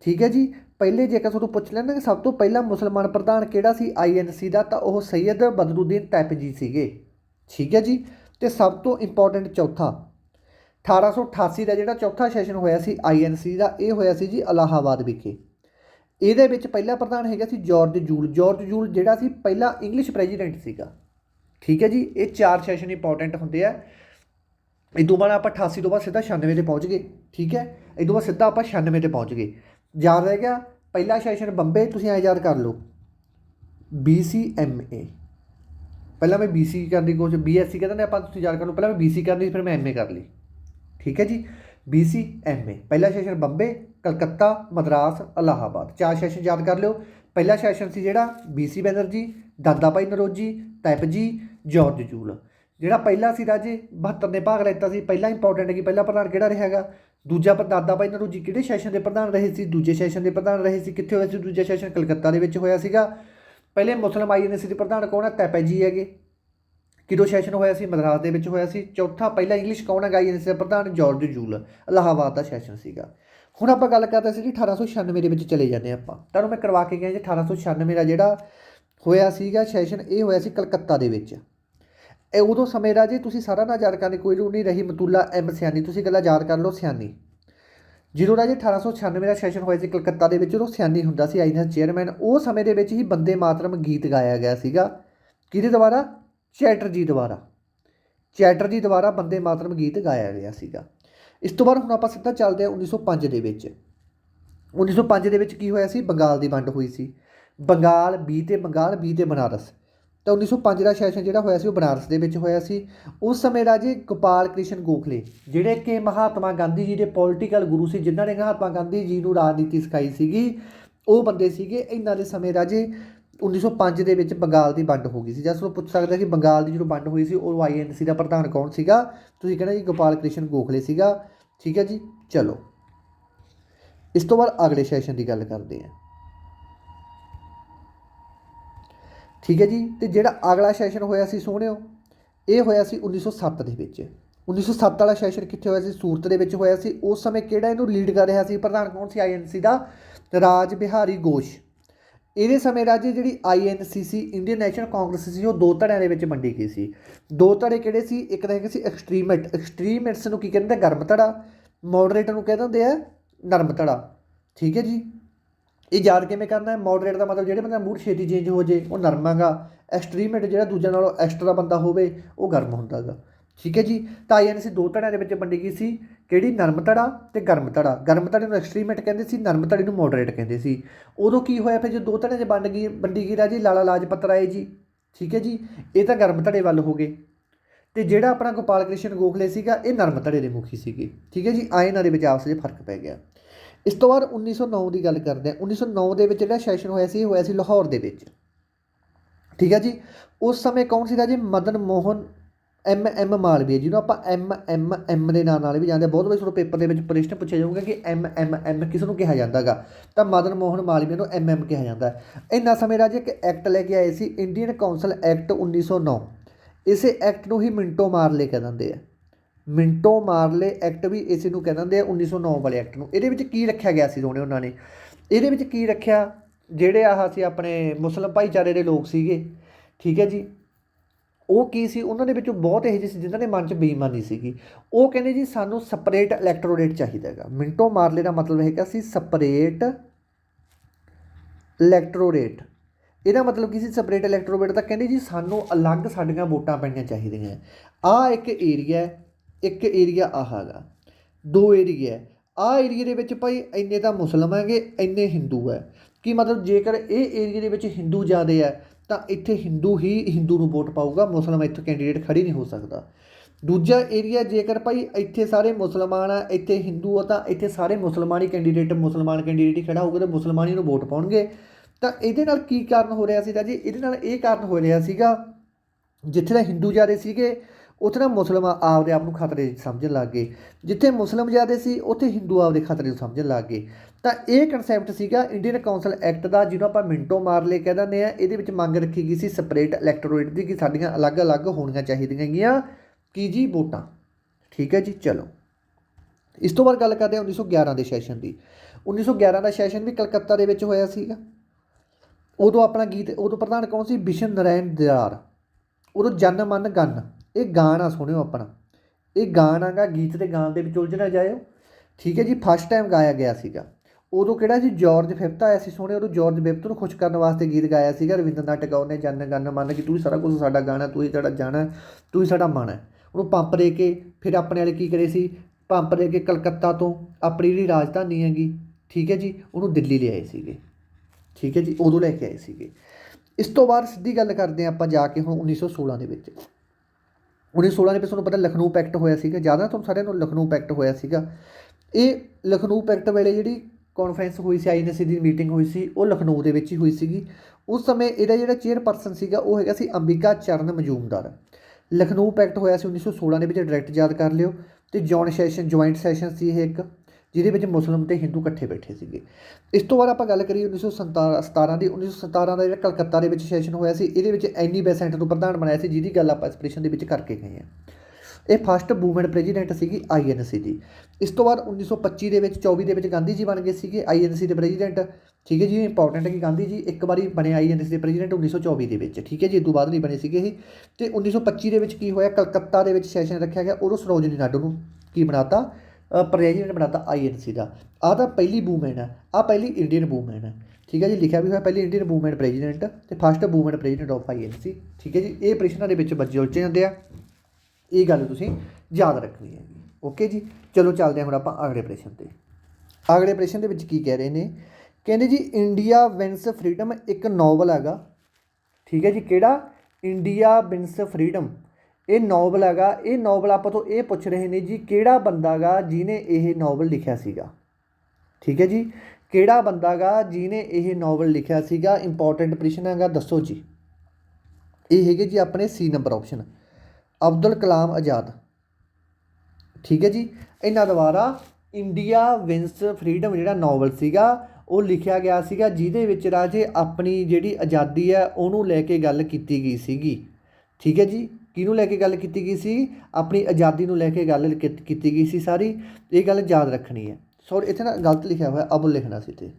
ਠੀਕ ਹੈ ਜੀ? ਪਹਿਲੇ ਜੇਕਰ ਤੁਹਾਨੂੰ ਪੁੱਛ ਲੈਣ ਕਿ ਸਭ ਤੋਂ ਪਹਿਲਾ ਮੁਸਲਮਾਨ ਪ੍ਰਧਾਨ ਕਿਹੜਾ ਸੀ ਆਈ ਐੱਨ ਸੀ ਦਾ, ਤਾਂ ਉਹ ਸੈਦ ਬਦਰੁਦੀਨ ਤੈਪਜੀ ਸੀਗੇ। ਠੀਕ ਹੈ ਜੀ? ਤੇ ਸਭ ਤੋਂ ਇੰਪੋਰਟੈਂਟ ਚੌਥਾ। 1888 ਦਾ ਜਿਹੜਾ ਚੌਥਾ ਸੈਸ਼ਨ ਹੋਇਆ ਸੀ ਆਈ ਐੱਨ ਸੀ ਦਾ, ਇਹ ਹੋਇਆ ਸੀ ਜੀ ਅਲਾਹਾਬਾਦ ਵਿਖੇ। ਇਹਦੇ ਵਿੱਚ ਪਹਿਲਾ ਪ੍ਰਧਾਨ ਹੈਗਾ ਸੀ ਜਾਰਜ ਜੂਲ। ਜਾਰਜ ਜੂਲ ਜਿਹੜਾ ਸੀ ਪਹਿਲਾ ਇੰਗਲਿਸ਼ ਪ੍ਰੈਜ਼ੀਡੈਂਟ ਸੀਗਾ। ਠੀਕ ਹੈ ਜੀ, ਇਹ ਚਾਰ ਸੈਸ਼ਨ ਇੰਪੋਰਟੈਂਟ ਹੁੰਦੇ ਆ। ਇਹ ਤੋਂ ਬਾਅਦ ਆਪਾਂ 88 ਤੋਂ ਬਾਅਦ ਸਿੱਧਾ 96 ਤੇ ਪਹੁੰਚ ਗਏ। ਠੀਕ ਹੈ ਇਹ ਤੋਂ ਬਾਅਦ ਸਿੱਧਾ ਆਪਾਂ 96 ਤੇ ਪਹੁੰਚ ਗਏ। ਯਾਦ ਰਹਿ ਗਿਆ, ਪਹਿਲਾ ਸੈਸ਼ਨ ਬੰਬੇ, ਤੁਸੀਂ ਐ ਯਾਦ ਕਰ ਲਓ। BCMA ਪਹਿਲਾਂ ਮੈਂ BC ਕਰਨ ਦੀ ਕੋਸ਼ਿਸ਼ BSc ਕਹਿੰਦੇ ਨੇ ਆਪਾਂ ਤੁਸੀਂ ਯਾਦ ਕਰ ਲਓ, ਪਹਿਲਾਂ ਮੈਂ BC ਕਰਨੀ ਫਿਰ ਮੈਂ MA ਕਰ ਲਈ। ਠੀਕ ਹੈ ਜੀ BC MA ਪਹਿਲਾ ਸੈਸ਼ਨ ਬੰਬੇ ਕਲਕੱਤਾ, ਮਦਰਾਸ, ਅਲਾਹਾਬਾਦ। ਚਾਰ ਸੈਸ਼ਨ ਯਾਦ ਕਰ ਲਿਓ। ਪਹਿਲਾ ਸੈਸ਼ਨ ਸੀ ਜਿਹੜਾ BC ਬੈਨਰਜੀ, ਦਾਦਾ ਭਾਈ ਨਰੋਜੀ, ਤੈਪਜੀ, ਜਾਰਜ ਜੂਲ। ਜਿਹੜਾ ਪਹਿਲਾ ਸੀ ਰਾਜੇ 72 ਨੇ ਭਾਗ ਲੈਤਾ ਸੀ। ਪਹਿਲਾ ਇੰਪੋਰਟੈਂਟ ਹੈ ਕਿ ਪਹਿਲਾ ਪ੍ਰਧਾਨ ਕਿਹੜਾ ਰਿਹਾਗਾ ਦੂਜਾ ਪਰ ਦਾਦਾ ਭਾਈ ਨਰੋਜੀ ਕਿਹੜੇ ਸੈਸ਼ਨ ਦੇ ਪ੍ਰਧਾਨ ਰਹੇ ਸੀ? ਦੂਜੇ ਸੈਸ਼ਨ ਦੇ ਪ੍ਰਧਾਨ ਰਹੇ ਸੀ। ਕਿੱਥੇ ਹੋਇਆ ਸੀ? ਦੂਜਾ ਸੈਸ਼ਨ ਕਲਕੱਤਾ ਦੇ ਵਿੱਚ ਹੋਇਆ ਸੀਗਾ। ਪਹਿਲੇ ਮੁਸਲਮ ਆਈਐਨਸੀ ਦੇ ਪ੍ਰਧਾਨ ਕੌਣ ਹੈ? ਤੈਪਜੀ ਹੈਗੇ। ਕਿਦੋਂ ਸੈਸ਼ਨ ਹੋਇਆ ਸੀ? ਮਦਰਾਸ ਦੇ ਵਿੱਚ ਹੋਇਆ ਸੀ। ਚੌਥਾ, ਪਹਿਲਾ ਇੰਗਲਿਸ਼ ਕੌਣ ਹੈ ਆਈਐਨਸੀ ਦਾ ਪ੍ਰਧਾਨ ਜਾਰਜ ਜੂਲ। ਇਲਾਹਾਬਾਦ ਦਾ ਸੈਸ਼ਨ ਸੀਗਾ। ਹੁਣ ਆਪਾਂ ਗੱਲ ਕਰਦੇ ਸੀ ਜੀ 1896 ਦੇ ਵਿੱਚ ਚਲੇ ਜਾਂਦੇ ਆਪਾਂ। ਤੁਹਾਨੂੰ ਮੈਂ ਕਰਵਾ ਕੇ ਗਿਆ ਜੀ 1896 ਦਾ ਜਿਹੜਾ ਹੋਇਆ ਸੀਗਾ, ਸੈਸ਼ਨ ਇਹ ਹੋਇਆ ਸੀ ਕਲਕੱਤਾ ਦੇ ਵਿੱਚ। ਇਹ ਉਦੋਂ ਸਮੇਂ ਦਾ ਜੀ, ਤੁਸੀਂ ਸਾਰਾ ਨਾ ਯਾਦ ਕਰਨੀ ਕੋਈ ਲੋੜ ਨਹੀਂ ਰਹੀ, ਮਤੁੱਲਾ ਐਮ ਸਿਆਨੀ, ਤੁਸੀਂ ਗੱਲਾਂ ਯਾਦ ਕਰ ਲਓ ਸਿਆਨੀ। ਜਦੋਂ ਰਾਜੇ 1896 ਦਾ ਸੈਸ਼ਨ ਹੋਇਆ ਸੀ ਕਲਕੱਤਾ ਦੇ ਵਿੱਚ, ਉਦੋਂ ਸਿਆਨੀ ਹੁੰਦਾ ਸੀ ਆਈਐਨਐਸ ਚੇਅਰਮੈਨ, ਉਹ ਸਮੇਂ ਦੇ ਵਿੱਚ ਹੀ ਬੰਦੇ ਮਾਤਰਮ ਗੀਤ ਗਾਇਆ ਗਿਆ ਸੀਗਾ। ਕਿਹਦੇ ਦੁਆਰਾ? ਚੈਟਰਜੀ ਦੁਆਰਾ। ਚੈਟਰਜੀ ਦੁਆਰਾ ਬੰਦੇ ਮਾਤਰਮ ਗੀਤ ਗਾਇਆ ਗਿਆ ਸੀਗਾ। ਇਸ ਤੋਂ ਬਾਅਦ ਹੁਣ ਆਪਾਂ ਸਿੱਧਾ ਚੱਲਦੇ ਹਾਂ 1905 ਦੇ ਵਿੱਚ। 1905 ਦੇ ਵਿੱਚ ਕੀ ਹੋਇਆ ਸੀ? ਬੰਗਾਲ ਦੀ ਵੰਡ ਹੋਈ ਸੀ। ਬੰਗਾਲ, ਬੀ ਤੇ ਬੰਗਾਲ, ਬੀ ਤੇ ਬਨਾਰਸ। ਤਾਂ 1905 ਦਾ ਸੈਸ਼ਨ ਜਿਹੜਾ ਹੋਇਆ ਸੀ ਉਹ ਬਨਾਰਸ ਦੇ ਵਿੱਚ ਹੋਇਆ ਸੀ। ਉਸ ਸਮੇਂ ਰਾਜੇ ਗੋਪਾਲ ਕ੍ਰਿਸ਼ਨ ਗੋਖਲੇ, ਜਿਹੜੇ ਕਿ ਮਹਾਤਮਾ ਗਾਂਧੀ ਜੀ ਦੇ ਪੋਲੀਟੀਕਲ ਗੁਰੂ ਸੀ, ਜਿਨ੍ਹਾਂ ਨੇ ਮਹਾਤਮਾ ਗਾਂਧੀ ਜੀ ਨੂੰ ਰਾਜਨੀਤੀ ਸਿਖਾਈ ਸੀਗੀ, ਉਹ ਬੰਦੇ ਸੀਗੇ। ਇਹਨਾਂ ਦੇ ਸਮੇਂ ਰਾਜੇ 1905 ਦੇ ਵਿੱਚ ਬੰਗਾਲ ਦੀ ਵੰਡ ਹੋ ਗਈ ਸੀ। ਜਾਂ ਤੁਹਾਨੂੰ ਪੁੱਛ ਸਕਦਾ ਕਿ ਬੰਗਾਲ ਦੀ ਜਦੋਂ ਵੰਡ ਹੋਈ ਸੀ, ਉਹ ਆਈਐਨਸੀ ਦਾ ਪ੍ਰਧਾਨ ਕੌਣ ਸੀਗਾ? ਤੁਸੀਂ ਕਹਿਣਾ ਜੀ ਗੋਪਾਲ ਕ੍ਰਿਸ਼ਨ ਗੋਖਲੇ ਸੀਗਾ। ਠੀਕ ਹੈ ਜੀ, ਚਲੋ। ਇਸ ਤੋਂ ਬਾਅਦ ਅਗਲੇ ਸੈਸ਼ਨ ਦੀ ਗੱਲ ਕਰਦੇ ਹਾਂ। ਠੀਕ ਹੈ ਜੀ, ਤੇ ਜਿਹੜਾ ਅਗਲਾ ਸੈਸ਼ਨ ਹੋਇਆ ਸੀ ਸੋਹਣਿਓ ਇਹ ਹੋਇਆ ਸੀ 1907 ਦੇ ਵਿੱਚ। 1907 ਵਾਲਾ ਸੈਸ਼ਨ ਕਿੱਥੇ ਹੋਇਆ ਸੀ? ਸੂਰਤ ਦੇ ਵਿੱਚ ਹੋਇਆ ਸੀ। ਉਸ ਸਮੇਂ ਕਿਹੜਾ ਇਹਨੂੰ ਲੀਡ ਕਰ ਰਿਹਾ ਸੀ? ਪ੍ਰਧਾਨ ਕੌਣ ਸੀ? ਆਈਐਨਸੀ ਦਾ। ਰਾਜ ਬਿਹਾਰੀ ਗੋਸ਼ ਇਹਦੇ ਸਮੇਂ ਰਾਜੇ ਜਿਹੜੀ ਆਈਐਨਸੀ ਸੀ ਇੰਡੀਅਨ ਨੈਸ਼ਨਲ ਕਾਂਗਰਸ ਸੀ, ਉਹ ਦੋ ਧੜਿਆਂ ਦੇ ਵਿੱਚ ਵੰਡੀ ਗਈ ਸੀ। ਦੋ ਧੜੇ ਕਿਹੜੇ ਸੀ? ਇੱਕ ਤਾਂ ਹੈਗੇ ਸੀ ਐਕਸਟ੍ਰੀਮਿਟ ਐਕਸਟ੍ਰੀਮਿਟਸ ਨੂੰ ਕੀ ਕਹਿੰਦੇ ਆ? ਗਰਮ ਧੜਾ। ਮੋਡਰੇਟ ਨੂੰ ਕਹਿ ਦਿੰਦੇ ਆ ਨਰਮ ਧੜਾ। ਠੀਕ ਹੈ ਜੀ? ਇਹ ਯਾਦ ਕਿਵੇਂ ਕਰਨਾ ਹੈ? ਮੋਡਰੇਟ ਦਾ ਮਤਲਬ ਜਿਹੜੇ ਬੰਦਾ ਮੂਡ ਛੇਤੀ ਚੇਂਜ ਹੋ ਜੇ, ਉਹ ਨਰਮ ਹੈਗਾ। ਐਕਸਟ੍ਰੀਮੇਟ ਜਿਹੜਾ ਦੂਜਿਆਂ ਨਾਲੋਂ ਐਕਸਟਰਾ ਬੰਦਾ ਹੋਵੇ, ਉਹ ਗਰਮ ਹੁੰਦਾ ਹੈਗਾ। ਠੀਕ ਹੈ ਜੀ? ਤਾਂ ਆਈਐਨਸੀ ਦੋ ਧੜਿਆਂ ਦੇ ਵਿੱਚ ਵੰਡੀ ਗਈ ਸੀ। ਕਿਹੜੀ ਨਰਮ ਧੜਾ ਤੇ ਗਰਮ ਧੜਾ? ਗਰਮ ਧੜੇ ਨੂੰ ਐਕਸਟ੍ਰੀਮੇਟ ਕਹਿੰਦੇ ਸੀ, ਨਰਮ ਧੜੇ ਨੂੰ ਮੋਡਰੇਟ ਕਹਿੰਦੇ ਸੀ। ਉਦੋਂ ਕੀ ਹੋਇਆ ਫਿਰ? ਜੇ ਦੋ ਧੜੇ 'ਚ ਵੰਡ ਗਈ, ਵੰਡੀ ਗਈ ਰਾਜੀ, ਲਾਲਾ ਲਾਜਪਤ ਰਾਏ ਜੀ। ਠੀਕ ਹੈ ਜੀ? ਇਹ ਤਾਂ ਗਰਮ ਧੜੇ ਵੱਲ ਹੋ ਗਏ। ਤੇ ਜਿਹੜਾ ਆਪਣਾ ਗੋਪਾਲ ਕ੍ਰਿਸ਼ਨ ਗੋਖਲੇ ਸੀਗਾ, ਇਹ ਨਰਮ ਧੜੇ ਦੇ ਮੁਖੀ ਸੀਗੇ। ਠੀਕ ਹੈ ਜੀ? ਆਏ ਇਹਨਾਂ ਦੇ ਵਿੱਚ ਆਪਸ ਵਿੱਚ ਫ਼ਰਕ ਪੈ ਗਿਆ। ਇਸ ਤੋਂ ਬਾਅਦ 1909 ਦੀ ਗੱਲ ਕਰਦੇ ਹਾਂ। 1909 ਦੇ ਵਿੱਚ ਜਿਹੜਾ ਸੈਸ਼ਨ ਹੋਇਆ ਸੀ, ਇਹ ਹੋਇਆ ਸੀ ਲਾਹੌਰ ਦੇ ਵਿੱਚ। ਠੀਕ ਹੈ ਜੀ? ਉਸ ਸਮੇਂ ਕੌਣ ਸੀਗਾ ਜੀ ਮਦਨ ਮੋਹਨ ਐਮ ਐਮ ਮਾਲਵੀਆ ਜਿਹਨੂੰ ਆਪਾਂ ਐਮ ਐਮ ਐਮ ਦੇ ਨਾਂ ਨਾਲ ਵੀ ਜਾਣਦੇ ਬਹੁਤ ਵਾਰੀ ਤੁਹਾਨੂੰ ਪੇਪਰ ਦੇ ਵਿੱਚ ਪ੍ਰਸ਼ਨ ਪੁੱਛਿਆ ਜਾਊਗਾ ਕਿ ਐਮ ਐਮ ਐਮ ਕਿਸ ਨੂੰ ਕਿਹਾ ਜਾਂਦਾਗਾ ਤਾਂ ਮਦਨ ਮੋਹਨ ਮਾਲਵੀਆ ਨੂੰ ਐਮ ਐਮ ਕਿਹਾ ਜਾਂਦਾ ਹੈ। ਇੰਨਾ ਸਮੇਂ ਰਾਜ ਇੱਕ ਐਕਟ ਲੈ ਕੇ ਆਏ ਸੀ, ਇੰਡੀਅਨ ਕਾਉਂਸਲ ਐਕਟ 1909 ਇਸੇ ਐਕਟ ਨੂੰ ਹੀ ਮਿੰਟੋ ਮਾਰਲੇ ਕਹਿ ਦਿੰਦੇ ਆ। ਮਿੰਟੋ ਮਾਰਲੇ ਐਕਟ ਵੀ ਇਸੇ ਨੂੰ ਕਹਿ ਦਿੰਦੇ ਆ 1909 ਵਾਲੇ ਐਕਟ ਨੂੰ। ਇਹਦੇ ਵਿੱਚ ਕੀ ਰੱਖਿਆ ਗਿਆ ਸੀ ਸੋਹਣੇ ਉਹਨਾਂ ਨੇ? ਇਹਦੇ ਵਿੱਚ ਕੀ ਰੱਖਿਆ? ਜਿਹੜੇ ਆਹ ਸੀ ਆਪਣੇ ਮੁਸਲਮ ਭਾਈਚਾਰੇ ਦੇ ਲੋਕ ਸੀਗੇ। ਠੀਕ ਹੈ ਜੀ। ਉਹ ਕੀ ਸੀ? ਉਹਨਾਂ ਦੇ ਵਿੱਚੋਂ ਬਹੁਤ ਇਹੋ ਜਿਹੇ ਸੀ ਜਿਨ੍ਹਾਂ ਦੇ ਮਨ 'ਚ ਬੇਈਮਾਨੀ ਸੀਗੀ। ਉਹ ਕਹਿੰਦੇ ਜੀ ਸਾਨੂੰ ਸਪਰੇਟ ਇਲੈਕਟ੍ਰੋਰੇਟ ਚਾਹੀਦਾ ਹੈਗਾ। ਮਿੰਟੋ ਮਾਰਲੇ ਦਾ ਮਤਲਬ ਹੈਗਾ ਸੀ ਸਪਰੇਟ ਇਲੈਕਟ੍ਰੋਰੇਟ ਇਹਦਾ ਮਤਲਬ ਕੀ ਸੀ? ਸਪਰੇਟ ਇਲੈਕਟ੍ਰੋਰੇਟ ਤਾਂ ਕਹਿੰਦੇ ਜੀ ਸਾਨੂੰ ਅਲੱਗ ਸਾਡੀਆਂ ਵੋਟਾਂ ਪੈਣੀਆਂ ਚਾਹੀਦੀਆਂ ਆਹ ਇੱਕ ਏਰੀਆ ਇੱਕ ਏਰੀਆ ਆਹ ਹੈਗਾ। ਦੋ ਏਰੀਆ ਹੈ। ਆਹ ਏਰੀਆ ਦੇ ਵਿੱਚ ਭਾਈ ਇੰਨੇ ਤਾਂ ਮੁਸਲਮ ਹੈਗੇ, ਇੰਨੇ ਹਿੰਦੂ ਹੈ। ਕੀ ਮਤਲਬ ਜੇਕਰ ਇਹ ਏਰੀਆ ਦੇ ਵਿੱਚ ਹਿੰਦੂ ਜ਼ਿਆਦੇ ਹੈ ਤਾਂ ਇੱਥੇ ਹਿੰਦੂ ਹੀ ਹਿੰਦੂ ਨੂੰ ਵੋਟ ਪਾਊਗਾ, ਮੁਸਲਮਾਨ ਇੱਥੇ ਕੈਂਡੀਡੇਟ ਖੜੀ ਨਹੀਂ ਹੋ ਸਕਦਾ। ਦੂਜਾ ਏਰੀਆ ਜੇਕਰ ਭਾਈ ਇੱਥੇ ਸਾਰੇ ਮੁਸਲਮਾਨ ਆ, ਇੱਥੇ ਹਿੰਦੂ ਆ, ਤਾਂ ਇੱਥੇ ਸਾਰੇ ਮੁਸਲਮਾਨ ਹੀ ਕੈਂਡੀਡੇਟ ਮੁਸਲਮਾਨ ਕੈਂਡੀਡੇਟ ਹੀ ਖੜਾ ਹੋਊਗਾ ਤੇ ਮੁਸਲਮਾਨ ਹੀ ਨੂੰ ਵੋਟ ਪਾਉਣਗੇ। ਤਾਂ ਇਹਦੇ ਨਾਲ ਕੀ ਕਾਰਨ ਹੋ ਰਿਹਾ ਸੀਗਾ ਜੀ? ਇਹਦੇ ਨਾਲ ਇਹ ਕਾਰਨ ਹੋ ਰਿਹਾ ਸੀਗਾ, ਜਿੱਥੇ ਦਾ ਹਿੰਦੂ ਜ਼ਿਆਦੇ ਸੀਗੇ ਉੱਥੇ ਨਾ ਮੁਸਲਮ ਆਪਦੇ ਆਪ ਨੂੰ ਖਤਰੇ ਸਮਝਣ ਲੱਗ ਗਏ। ਜਿੱਥੇ ਮੁਸਲਮ ਜ਼ਿਆਦੇ ਸੀ, ਉੱਥੇ ਹਿੰਦੂ ਆਪਦੇ ਖਤਰੇ ਨੂੰ ਸਮਝਣ ਲੱਗ ਗਏ। ਤਾਂ ਇਹ ਕਨਸੈਪਟ ਸੀਗਾ ਇੰਡੀਅਨ ਕਾਉਂਸਲ ਐਕਟ ਦਾ, ਜਿਹਨੂੰ ਆਪਾਂ ਮਿੰਟੋ ਮਾਰ ਮਾਰਲੇ ਕਹਿ ਦਿੰਦੇ ਆ ਇਹਦੇ ਵਿੱਚ ਮੰਗ ਰੱਖੀ ਗਈ ਸੀ ਸਪਰੇਟ ਇਲੈਕਟੋਰੇਟ ਦੀ ਕਿ ਸਾਡੀਆਂ ਅਲੱਗ-ਅਲੱਗ ਹੋਣੀਆਂ ਚਾਹੀਦੀਆਂ ਗੀਆਂ ਕੀ ਜੀ? ਵੋਟਾਂ। ਠੀਕ ਹੈ ਜੀ, ਚਲੋ। ਇਸ ਤੋਂ ਬਾਅਦ ਗੱਲ ਕਰਦੇ ਹਾਂ 1911 ਦੇ ਸੈਸ਼ਨ ਦੀ। 1911 ਦਾ ਸੈਸ਼ਨ ਵੀ ਕਲਕੱਤਾ ਦੇ ਵਿੱਚ ਹੋਇਆ ਸੀਗਾ। ਉਦੋਂ ਆਪਣਾ ਗੀਤ, ਉਦੋਂ ਪ੍ਰਧਾਨ ਕੌਣ ਸੀ? ਬਿਸ਼ਨ ਨਰੈਣ ਦਿਆਰ। ਉਦੋਂ ਜਨ ਮਨ ਗਨ। ਇਹ ਗਾਣਾ ਸੁਣਿਓ ਆਪਣਾ। ਇਹ ਗਾਣਾ ਗਾ ਗੀਤ ਦੇ ਗਾਣ ਦੇ ਵਿੱਚ ਉਲਝਣਾ ਜਾਇਓ। ਠੀਕ ਹੈ ਜੀ ਫਸਟ ਟਾਈਮ ਗਾਇਆ ਗਿਆ ਸੀਗਾ। ਉਦੋਂ ਕਿਹੜਾ ਜੀ ਜਾਰਜ ਫਿਫਥ ਆਇਆ ਸੀ ਸੋਹਣੇ। ਉਦੋਂ ਜਾਰਜ ਫਿਫਥ ਨੂੰ ਖੁਸ਼ ਕਰਨ ਵਾਸਤੇ ਗੀਤ ਗਾਇਆ ਸੀਗਾ ਰਵਿੰਦਰਨਾਥ ਟੈਗੋਰ ਨੇ ਜਨ ਗਨ ਮੰਨ ਕਿ, ਤੂੰ ਸਾਰਾ ਕੁਝ ਸਾਡਾ ਗਾਣਾ, ਤੂੰ ਹੀ ਸਾਡਾ ਜਾਣਾ, ਤੂੰ ਹੀ ਸਾਡਾ ਮਨ ਹੈ ਉਹਨੂੰ ਪੰਪ ਦੇ ਕੇ ਫਿਰ ਆਪਣੇ ਵਾਲੇ ਕੀ ਕਰੇ ਸੀ? ਪੰਪ ਦੇ ਕੇ ਕਲਕੱਤਾ ਤੋਂ ਆਪਣੀ ਜਿਹੜੀ ਰਾਜਧਾਨੀ ਹੈਗੀ, ਠੀਕ ਹੈ ਜੀ, ਉਹਨੂੰ ਦਿੱਲੀ ਲਿਆਏ ਸੀਗੇ। ਠੀਕ ਹੈ ਜੀ, ਉਦੋਂ ਲੈ ਕੇ ਆਏ ਸੀਗੇ। ਇਸ ਤੋਂ ਬਾਅਦ ਸਿੱਧੀ ਗੱਲ ਕਰਦੇ ਹਾਂ ਆਪਾਂ ਜਾ ਕੇ ਹੁਣ 1916 ਦੇ ਵਿੱਚ। 1916 ਦੇ ਵਿੱਚ ਤੁਹਾਨੂੰ ਪਤਾ ਲਖਨਊ ਪੈਕਟ ਹੋਇਆ ਸੀਗਾ, ਜ਼ਿਆਦਾ ਤੁਹਾਨੂੰ ਸਾਰਿਆਂ ਨੂੰ ਲਖਨਊ ਪੈਕਟ ਹੋਇਆ ਸੀਗਾ। ਇਹ ਲਖਨਊ ਪੈਕਟ ਵੇਲੇ ਜਿਹੜੀ ਕਾਨਫਰੰਸ ਹੋਈ ਸੀ ਆਈਐਨਸੀ ਦੀ ਮੀਟਿੰਗ ਹੋਈ ਸੀ, ਉਹ ਲਖਨਊ ਦੇ ਵਿੱਚ ਹੀ ਹੋਈ ਸੀਗੀ। ਉਸ ਸਮੇਂ ਇਹਦਾ ਜਿਹੜਾ ਚੇਅਰਪਰਸਨ ਸੀਗਾ, ਉਹ ਹੈਗਾ ਸੀ ਅੰਬਿਕਾ ਚਰਨ ਮਜੂਮਦਾਰ। ਲਖਨਊ ਪੈਕਟ ਹੋਇਆ ਸੀ 1916 ਦੇ ਵਿੱਚ ਡਾਇਰੈਕਟ ਯਾਦ ਕਰ ਲਿਓ। ਤੇ ਜੌਨ ਸੈਸ਼ਨ ਜੁਆਇੰਟ ਸੈਸ਼ਨ ਸੀ ਇਹ ਇੱਕ। ਜਿਹਦੇ ਵਿੱਚ ਮੁਸਲਮ ਤੇ ਹਿੰਦੂ ਇਕੱਠੇ ਬੈਠੇ ਸੀਗੇ। ਇਸ ਤੋਂ ਬਾਅਦ ਆਪਾਂ ਗੱਲ ਕਰੀਏ 1917 ਦੀ। 1917 ਦਾ ਜਿਹੜਾ ਕਲਕੱਤਾ ਦੇ ਵਿੱਚ ਸੈਸ਼ਨ ਹੋਇਆ ਸੀ, ਇਹਦੇ ਵਿੱਚ ਐਨੀ ਬੈਸੈਂਟ ਨੂੰ ਪ੍ਰਧਾਨ ਬਣਾਇਆ ਸੀ, ਜਿਹਦੀ ਗੱਲ ਆਪਾਂ ਐਕਸਪ੍ਰੈਸ਼ਨ ਦੇ ਵਿੱਚ ਕਰਕੇ ਗਏ ਹਾਂ। ਇਹ ਫਸਟ ਵੂਮਨ ਪ੍ਰੈਜ਼ੀਡੈਂਟ ਸੀਗੀ ਆਈਐਨਸੀ ਦੀ। ਇਸ ਤੋਂ ਬਾਅਦ 1925 ਦੇ ਵਿੱਚ 24 ਦੇ ਵਿੱਚ ਗਾਂਧੀ ਜੀ ਬਣ ਗਏ ਸੀਗੇ ਆਈਐਨਸੀ ਦੇ ਪ੍ਰੈਜ਼ੀਡੈਂਟ। ਠੀਕ ਹੈ ਜੀ ਇੰਪੋਰਟੈਂਟ ਹੈ ਕਿ ਗਾਂਧੀ ਜੀ, ਇੱਕ ਵਾਰੀ ਬਣੇ ਆਈਐਨਸੀ ਦੇ ਪ੍ਰੈਜ਼ੀਡੈਂਟ 1924 ਦੇ ਵਿੱਚ। ਠੀਕ ਹੈ ਜੀ, ਇਹ ਤੋਂ ਬਾਅਦ ਨਹੀਂ ਬਣੇ ਸੀਗੇ ਇਹ। ਤੇ 1925 ਦੇ ਵਿੱਚ ਕੀ ਹੋਇਆ? ਕਲਕੱਤਾ ਦੇ ਵਿੱਚ ਸੈਸ਼ਨ ਰੱਖਿਆ ਗਿਆ, ਉਦੋਂ ਸਰੋਜਨੀ ਨਾਇਡੂ ਨੂੰ ਕੀ ਬਣਾਤਾ? ਪ੍ਰੈਜ਼ੀਡੈਂਟ ਬਣਾਤਾ ਆਈਐਨਸੀ ਦਾ। ਆ ਤਾਂ ਪਹਿਲੀ ਵੂਮਨ ਹੈ ਆ ਪਹਿਲੀ ਇੰਡੀਅਨ ਵੂਮਨ ਹੈ ਠੀਕ ਹੈ ਜੀ? ਲਿਖਿਆ ਵੀ ਹੋਇਆ ਪਹਿਲੀ ਇੰਡੀਅਨ ਵੂਮਨ ਪ੍ਰੈਜ਼ੀਡੈਂਟ ਤੇ first woman president of INC ਠੀਕ ਹੈ ਜੀ? ਇਹ ਪ੍ਰਸ਼ਨਾਂ ਦੇ ਵਿੱਚ ਬੱਚੇ ਉਲਝੇ ਜਾਂਦੇ ਆ। ਇਹ ਗੱਲ ਤੁਸੀਂ ਯਾਦ ਰੱਖਣੀ ਹੈ ਜੀ। ਓਕੇ ਜੀ? ਚਲੋ ਚੱਲਦੇ ਹਾਂ ਹੁਣ ਆਪਾਂ ਅਗਲੇ ਪ੍ਰਸ਼ਨ ਤੇ। ਅਗਲੇ ਪ੍ਰਸ਼ਨ ਦੇ ਵਿੱਚ ਕੀ ਕਹਿ ਰਹੇ ਨੇ? ਕਹਿੰਦੇ ਜੀ ਇੰਡੀਆ ਵਿਨਸ ਫਰੀडम ਇੱਕ ਨੋਵਲ ਹੈਗਾ। ਠੀਕ ਹੈ ਜੀ? ਕਿਹੜਾ? ਇੰਡੀਆ ਵਿਨਸ ਫਰੀडम ਇਹ ਨੋਵਲ ਹੈਗਾ, ਇਹ ਨੋਵਲ ਆਪਾਂ ਤੋਂ ਇਹ ਪੁੱਛ ਰਹੇ ਨੇ ਜੀ, ਕਿਹੜਾ ਬੰਦਾ ਗਾ ਜਿਹਨੇ ਇਹ ਨੋਵਲ ਲਿਖਿਆ ਸੀਗਾ? ਠੀਕ ਹੈ ਜੀ? ਕਿਹੜਾ ਬੰਦਾ ਗਾ ਜਿਹਨੇ ਇਹ ਨੋਵਲ ਲਿਖਿਆ ਸੀਗਾ? ਇੰਪੋਰਟੈਂਟ ਪ੍ਰਸ਼ਨ ਹੈਗਾ, ਦੱਸੋ ਜੀ। ਇਹ ਹੈਗੇ ਜੀ ਆਪਣੇ C number option Abdul Kalam Azad. ਠੀਕ ਹੈ ਜੀ? ਇਹਨਾਂ ਦੁਆਰਾ ਇੰਡੀਆ ਵਿੰਸ ਫਰੀडम ਜਿਹੜਾ ਨੋਵਲ ਸੀਗਾ, ਉਹ ਲਿਖਿਆ ਗਿਆ ਸੀਗਾ, ਜਿਹਦੇ ਵਿੱਚ ਰਾਜੇ ਆਪਣੀ ਜਿਹੜੀ ਆਜ਼ਾਦੀ ਹੈ, ਉਹਨੂੰ ਲੈ ਕੇ ਗੱਲ ਕੀਤੀ ਗਈ ਸੀਗੀ। ਠੀਕ ਹੈ ਜੀ? ਕਿਹਨੂੰ ਲੈ ਕੇ ਗੱਲ ਕੀਤੀ ਗਈ ਸੀ? ਆਪਣੀ ਆਜ਼ਾਦੀ ਨੂੰ ਲੈ ਕੇ ਗੱਲ ਕੀ- ਕੀਤੀ ਗਈ ਸੀ ਸਾਰੀ। ਇਹ ਗੱਲ ਯਾਦ ਰੱਖਣੀ ਹੈ। ਸੌਰੀ ਇੱਥੇ ਨਾ ਗਲਤ ਲਿਖਿਆ ਹੋਇਆ, ਅਬੁਲ ਲਿਖਣਾ ਸੀ ਤੇ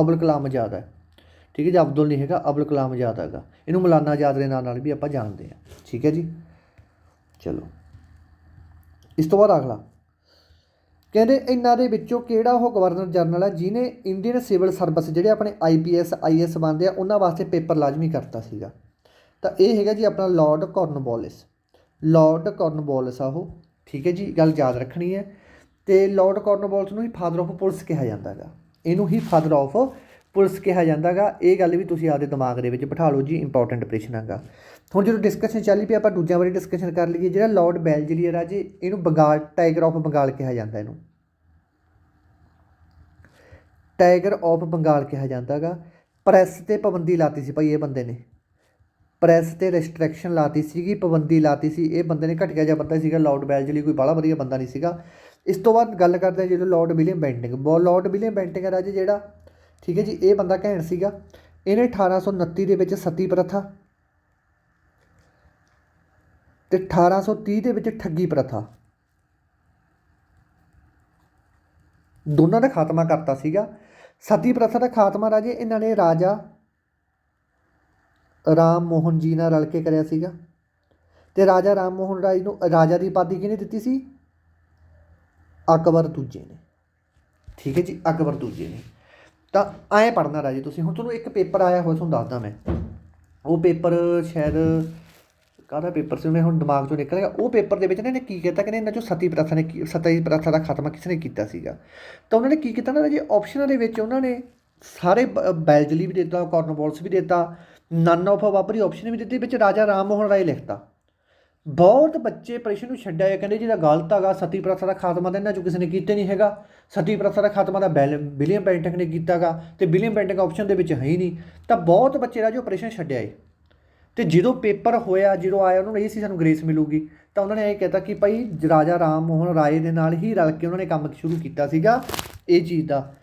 ਅਬੁਲ ਕਲਾਮ ਆਜ਼ਾਦ ਹੈ। ਠੀਕ ਹੈ ਜੀ, ਅਬਦੁਲ ਨਹੀਂ ਹੈਗਾ, ਅਬੁਲ ਕਲਾਮ ਆਜ਼ਾਦ ਹੈਗਾ। ਇਹਨੂੰ ਮੌਲਾਨਾ ਆਜ਼ਾਦ ਦੇ ਨਾਂ ਨਾਲ ਵੀ ਆਪਾਂ ਜਾਣਦੇ ਹਾਂ। ਠੀਕ ਹੈ ਜੀ? ਚਲੋ। ਇਸ ਤੋਂ ਬਾਅਦ ਅਗਲਾ। ਕਹਿੰਦੇ, ਇਹਨਾਂ ਦੇ ਵਿੱਚੋਂ ਕਿਹੜਾ ਉਹ ਗਵਰਨਰ ਜਨਰਲ ਹੈ ਜਿਨੇ ਇੰਡੀਅਨ ਸਿਵਲ ਸਰਵਿਸ ਜਿਹੜੇ ਆਪਣੇ ਆਈਪੀਐਸ ਆਈਐਸ ਬਣਦੇ ਆ, ਉਹਨਾਂ ਵਾਸਤੇ ਪੇਪਰ ਲਾਜ਼ਮੀ ਕਰਤਾ ਸੀਗਾ। ਤਾਂ ਇਹ ਹੈਗਾ ਜੀ ਆਪਣਾ ਲਾਰਡ ਕਾਰਨਵਾਲਿਸ ਲਾਰਡ ਕਾਰਨਵਾਲਿਸ ਆ ਉਹ, ਠੀਕ ਹੈ ਜੀ, ਗੱਲ ਯਾਦ ਰੱਖਣੀ ਹੈ। ਤੇ ਲਾਰਡ ਕਾਰਨਵਾਲਿਸ ਨੂੰ ਹੀ ਫਾਦਰ ਆਫ ਪੁਲਿਸ ਕਿਹਾ ਜਾਂਦਾ ਹੈਗਾ। ਇਹਨੂੰ ਹੀ ਫਾਦਰ ਆਫ ਪੁਲਿਸ ਕਿਹਾ ਜਾਂਦਾ ਹੈਗਾ। ਇਹ ਗੱਲ ਵੀ ਤੁਸੀਂ ਆਪਦੇ ਦਿਮਾਗ ਦੇ ਵਿੱਚ ਬਿਠਾ ਲਓ ਜੀ ਇੰਪੋਰਟੈਂਟ ਪ੍ਰਸ਼ਨ ਹੈਗਾ। ਹੁਣ ਜਦੋਂ ਡਿਸਕਸ਼ਨ ਚੱਲੀ ਪਈ, ਆਪਾਂ ਦੂਜਿਆਂ ਬਾਰੇ ਡਿਸਕਸ਼ਨ ਕਰ ਲਈਏ, ਜਿਹੜਾ ਲਾਰਡ ਬੈਲਜਰੀਅਰ ਆ ਜੀ, ਇਹਨੂੰ ਬੰਗਾਲ ਟਾਈਗਰ ਆਫ ਬੰਗਾਲ ਕਿਹਾ ਜਾਂਦਾ ਇਹਨੂੰ। ਟਾਈਗਰ ਆਫ ਬੰਗਾਲ ਕਿਹਾ ਜਾਂਦਾ ਹੈਗਾ। ਪ੍ਰੈਸ ਤੇ ਪਾਬੰਦੀ ਲਾਤੀ ਸੀ ਭਾਈ ਇਹ ਬੰਦੇ ਨੇ। ਪ੍ਰੈਸ ਤੇ ਰੈਸਟ੍ਰਿਕਸ਼ਨ ਲਾਤੀ ਸੀਗੀ, ਪਾਬੰਦੀ ਲਾਤੀ ਸੀ, ਇਹ ਬੰਦੇ ਨੇ ਘਟਿਆ ਜਿਹਾ ਬੰਦਾ ਸੀਗਾ ਲਾਰਡ ਬੈਲਜਲੀ ਕੋਈ ਬਾਹਲਾ ਵਧੀਆ ਬੰਦਾ ਨਹੀਂ ਸੀਗਾ। ਇਸ ਤੋਂ ਬਾਅਦ ਗੱਲ ਕਰਦੇ ਹਾਂ ਜਦੋਂ ਲਾਰਡ ਵਿਲੀਅਮ ਬੈਂਟਿੰਗ ਬੋ ਲਾਰਡ ਵਿਲੀਅਮ ਬੈਂਟਿੰਗ ਰਾਜ ਜਿਹੜਾ, ਠੀਕ ਹੈ ਜੀ, ਇਹ ਬੰਦਾ ਘੈਂਟ ਸੀਗਾ, ਇਹਨੇ 1829 ਦੇ ਵਿੱਚ ਸਤੀ ਪ੍ਰਥਾ ਤੇ 1830 ਦੇ ਵਿੱਚ ਠੱਗੀ ਪ੍ਰਥਾ। ਦੋਨਾਂ ਦਾ ਖਾਤਮਾ ਕਰਤਾ ਸੀਗਾ। ਸਤੀ ਪ੍ਰਥਾ ਦਾ ਖਾਤਮਾ ਰਾਜੇ, ਇਹਨਾਂ ਨੇ ਰਾਜਾ ਰਾਮ ਮੋਹਨ ਜੀ ਨਾਲ ਰਲ ਕੇ ਕਰਿਆ ਸੀਗਾ। ਤੇ ਰਾਜਾ ਰਾਮ ਮੋਹਨ ਰਾਜ ਨੂੰ, ਰਾਜਾ ਦੀ ਉਪਾਧੀ ਕਿਹਨੇ ਦਿੱਤੀ ਸੀ? ਅਕਬਰ ਦੂਜੇ ਨੇ। ਠੀਕ ਹੈ ਜੀ, ਅਕਬਰ ਦੂਜੇ ਨੇ। ਤਾਂ ਐਂ ਪੜਨਾ ਰਾਜੇ ਤੁਸੀਂ। ਹੁਣ ਤੁਹਾਨੂੰ ਇੱਕ ਪੇਪਰ ਆਇਆ ਹੋਇਆ, ਤੁਹਾਨੂੰ ਦੱਸਦਾ ਮੈਂ। ਉਹ ਪੇਪਰ ਸ਼ਾਇਦ, ਕਾਹਦਾ ਪੇਪਰ ਸੀ? ਮੈਂ ਹੁਣ ਦਿਮਾਗ ਚੋਂ ਨਿਕਲ ਗਿਆ। ਉਹ ਪੇਪਰ ਦੇ ਵਿੱਚ ਨਾ ਇਹਨੇ ਕੀ ਕੀਤਾ ਕਿ ਇਹਨਾਂ ਚੋਂ ਸਤੀ ਪ੍ਰਥਾ ਨੇ ਕੀ- ਸਤੀ ਪ੍ਰਥਾ ਦਾ ਖਾਤਮਾ ਕਿਸ ਨੇ ਕੀਤਾ ਸੀਗਾ। ਤਾਂ ਉਹਨਾਂ ਨੇ ਕੀ ਕੀਤਾ ਨਾ ਜੀ ਆਪਸ਼ਨਾਂ ਦੇ ਵਿੱਚ ਉਹਨਾਂ ਨੇ ਸਾਰੇ ਬ- ਬੈਲਜਲੀ ਵੀ ਦਿੱਤਾ ਕਾਰਨਵਾਲਿਸ ਵੀ ਦਿੱਤਾ। ਨਨ ਆਫ ਵਾਪਰੀ ਆਪਸ਼ਨ ਵੀ ਦਿੱਤੀ, ਵਿੱਚ ਰਾਜਾ ਰਾਮ ਮੋਹਨ ਰਾਏ ਲਿਖਤਾ। ਬਹੁਤ ਬੱਚੇ ਪ੍ਰਸ਼ਨ ਨੂੰ ਛੱਡਿਆ ਹੈ ਕਹਿੰਦੇ ਜਿਹਦਾ ਗਲਤ ਹੈਗਾ, ਸਤੀ ਪ੍ਰਥਾ ਦਾ ਖਾਤਮਾ ਤਾਂ ਇਹਨਾਂ ਚੋਂ ਕਿਸੇ ਨੇ ਕੀਤਾ ਨਹੀਂ ਹੈਗਾ। ਸਤੀ ਪ੍ਰਥਾ ਦਾ ਖਾਤਮਾ ਦਾ ਬੈਲ ਵਿਲੀਅਮ ਬੈਂਟਿੰਗ ਨੇ ਕੀਤਾਗਾ ਤੇ ਵਿਲੀਅਮ ਬੈਂਟਿੰਗ ਆਪਸ਼ਨ ਦੇ ਵਿੱਚ ਹੈ ਹੀ ਨਹੀਂ। ਤਾਂ ਬਹੁਤ ਬੱਚੇ ਦਾ ਜੋ ਪ੍ਰਸ਼ਨ ਛੱਡਿਆ ਏ। ਤੇ ਜਦੋਂ ਪੇਪਰ ਹੋਇਆ, ਜਦੋਂ ਆਇਆ, ਉਹਨਾਂ ਨੂੰ ਇਹ ਸੀ ਸਾਨੂੰ ਗ੍ਰੇਸ ਮਿਲੂਗੀ। ਤਾਂ ਉਹਨਾਂ ਨੇ ਇਹ ਕਹਿਤਾ ਕਿ ਭਾਈ, ਰਾਜਾ ਰਾਮ ਮੋਹਨ ਰਾਏ ਦੇ ਨਾਲ ਹੀ ਰਲ ਕੇ ਉਹਨਾਂ ਨੇ ਕੰਮ ਸ਼ੁਰੂ ਕੀਤਾ ਸੀਗਾ, ਇਹ ਚੀਜ਼ ਦਾ,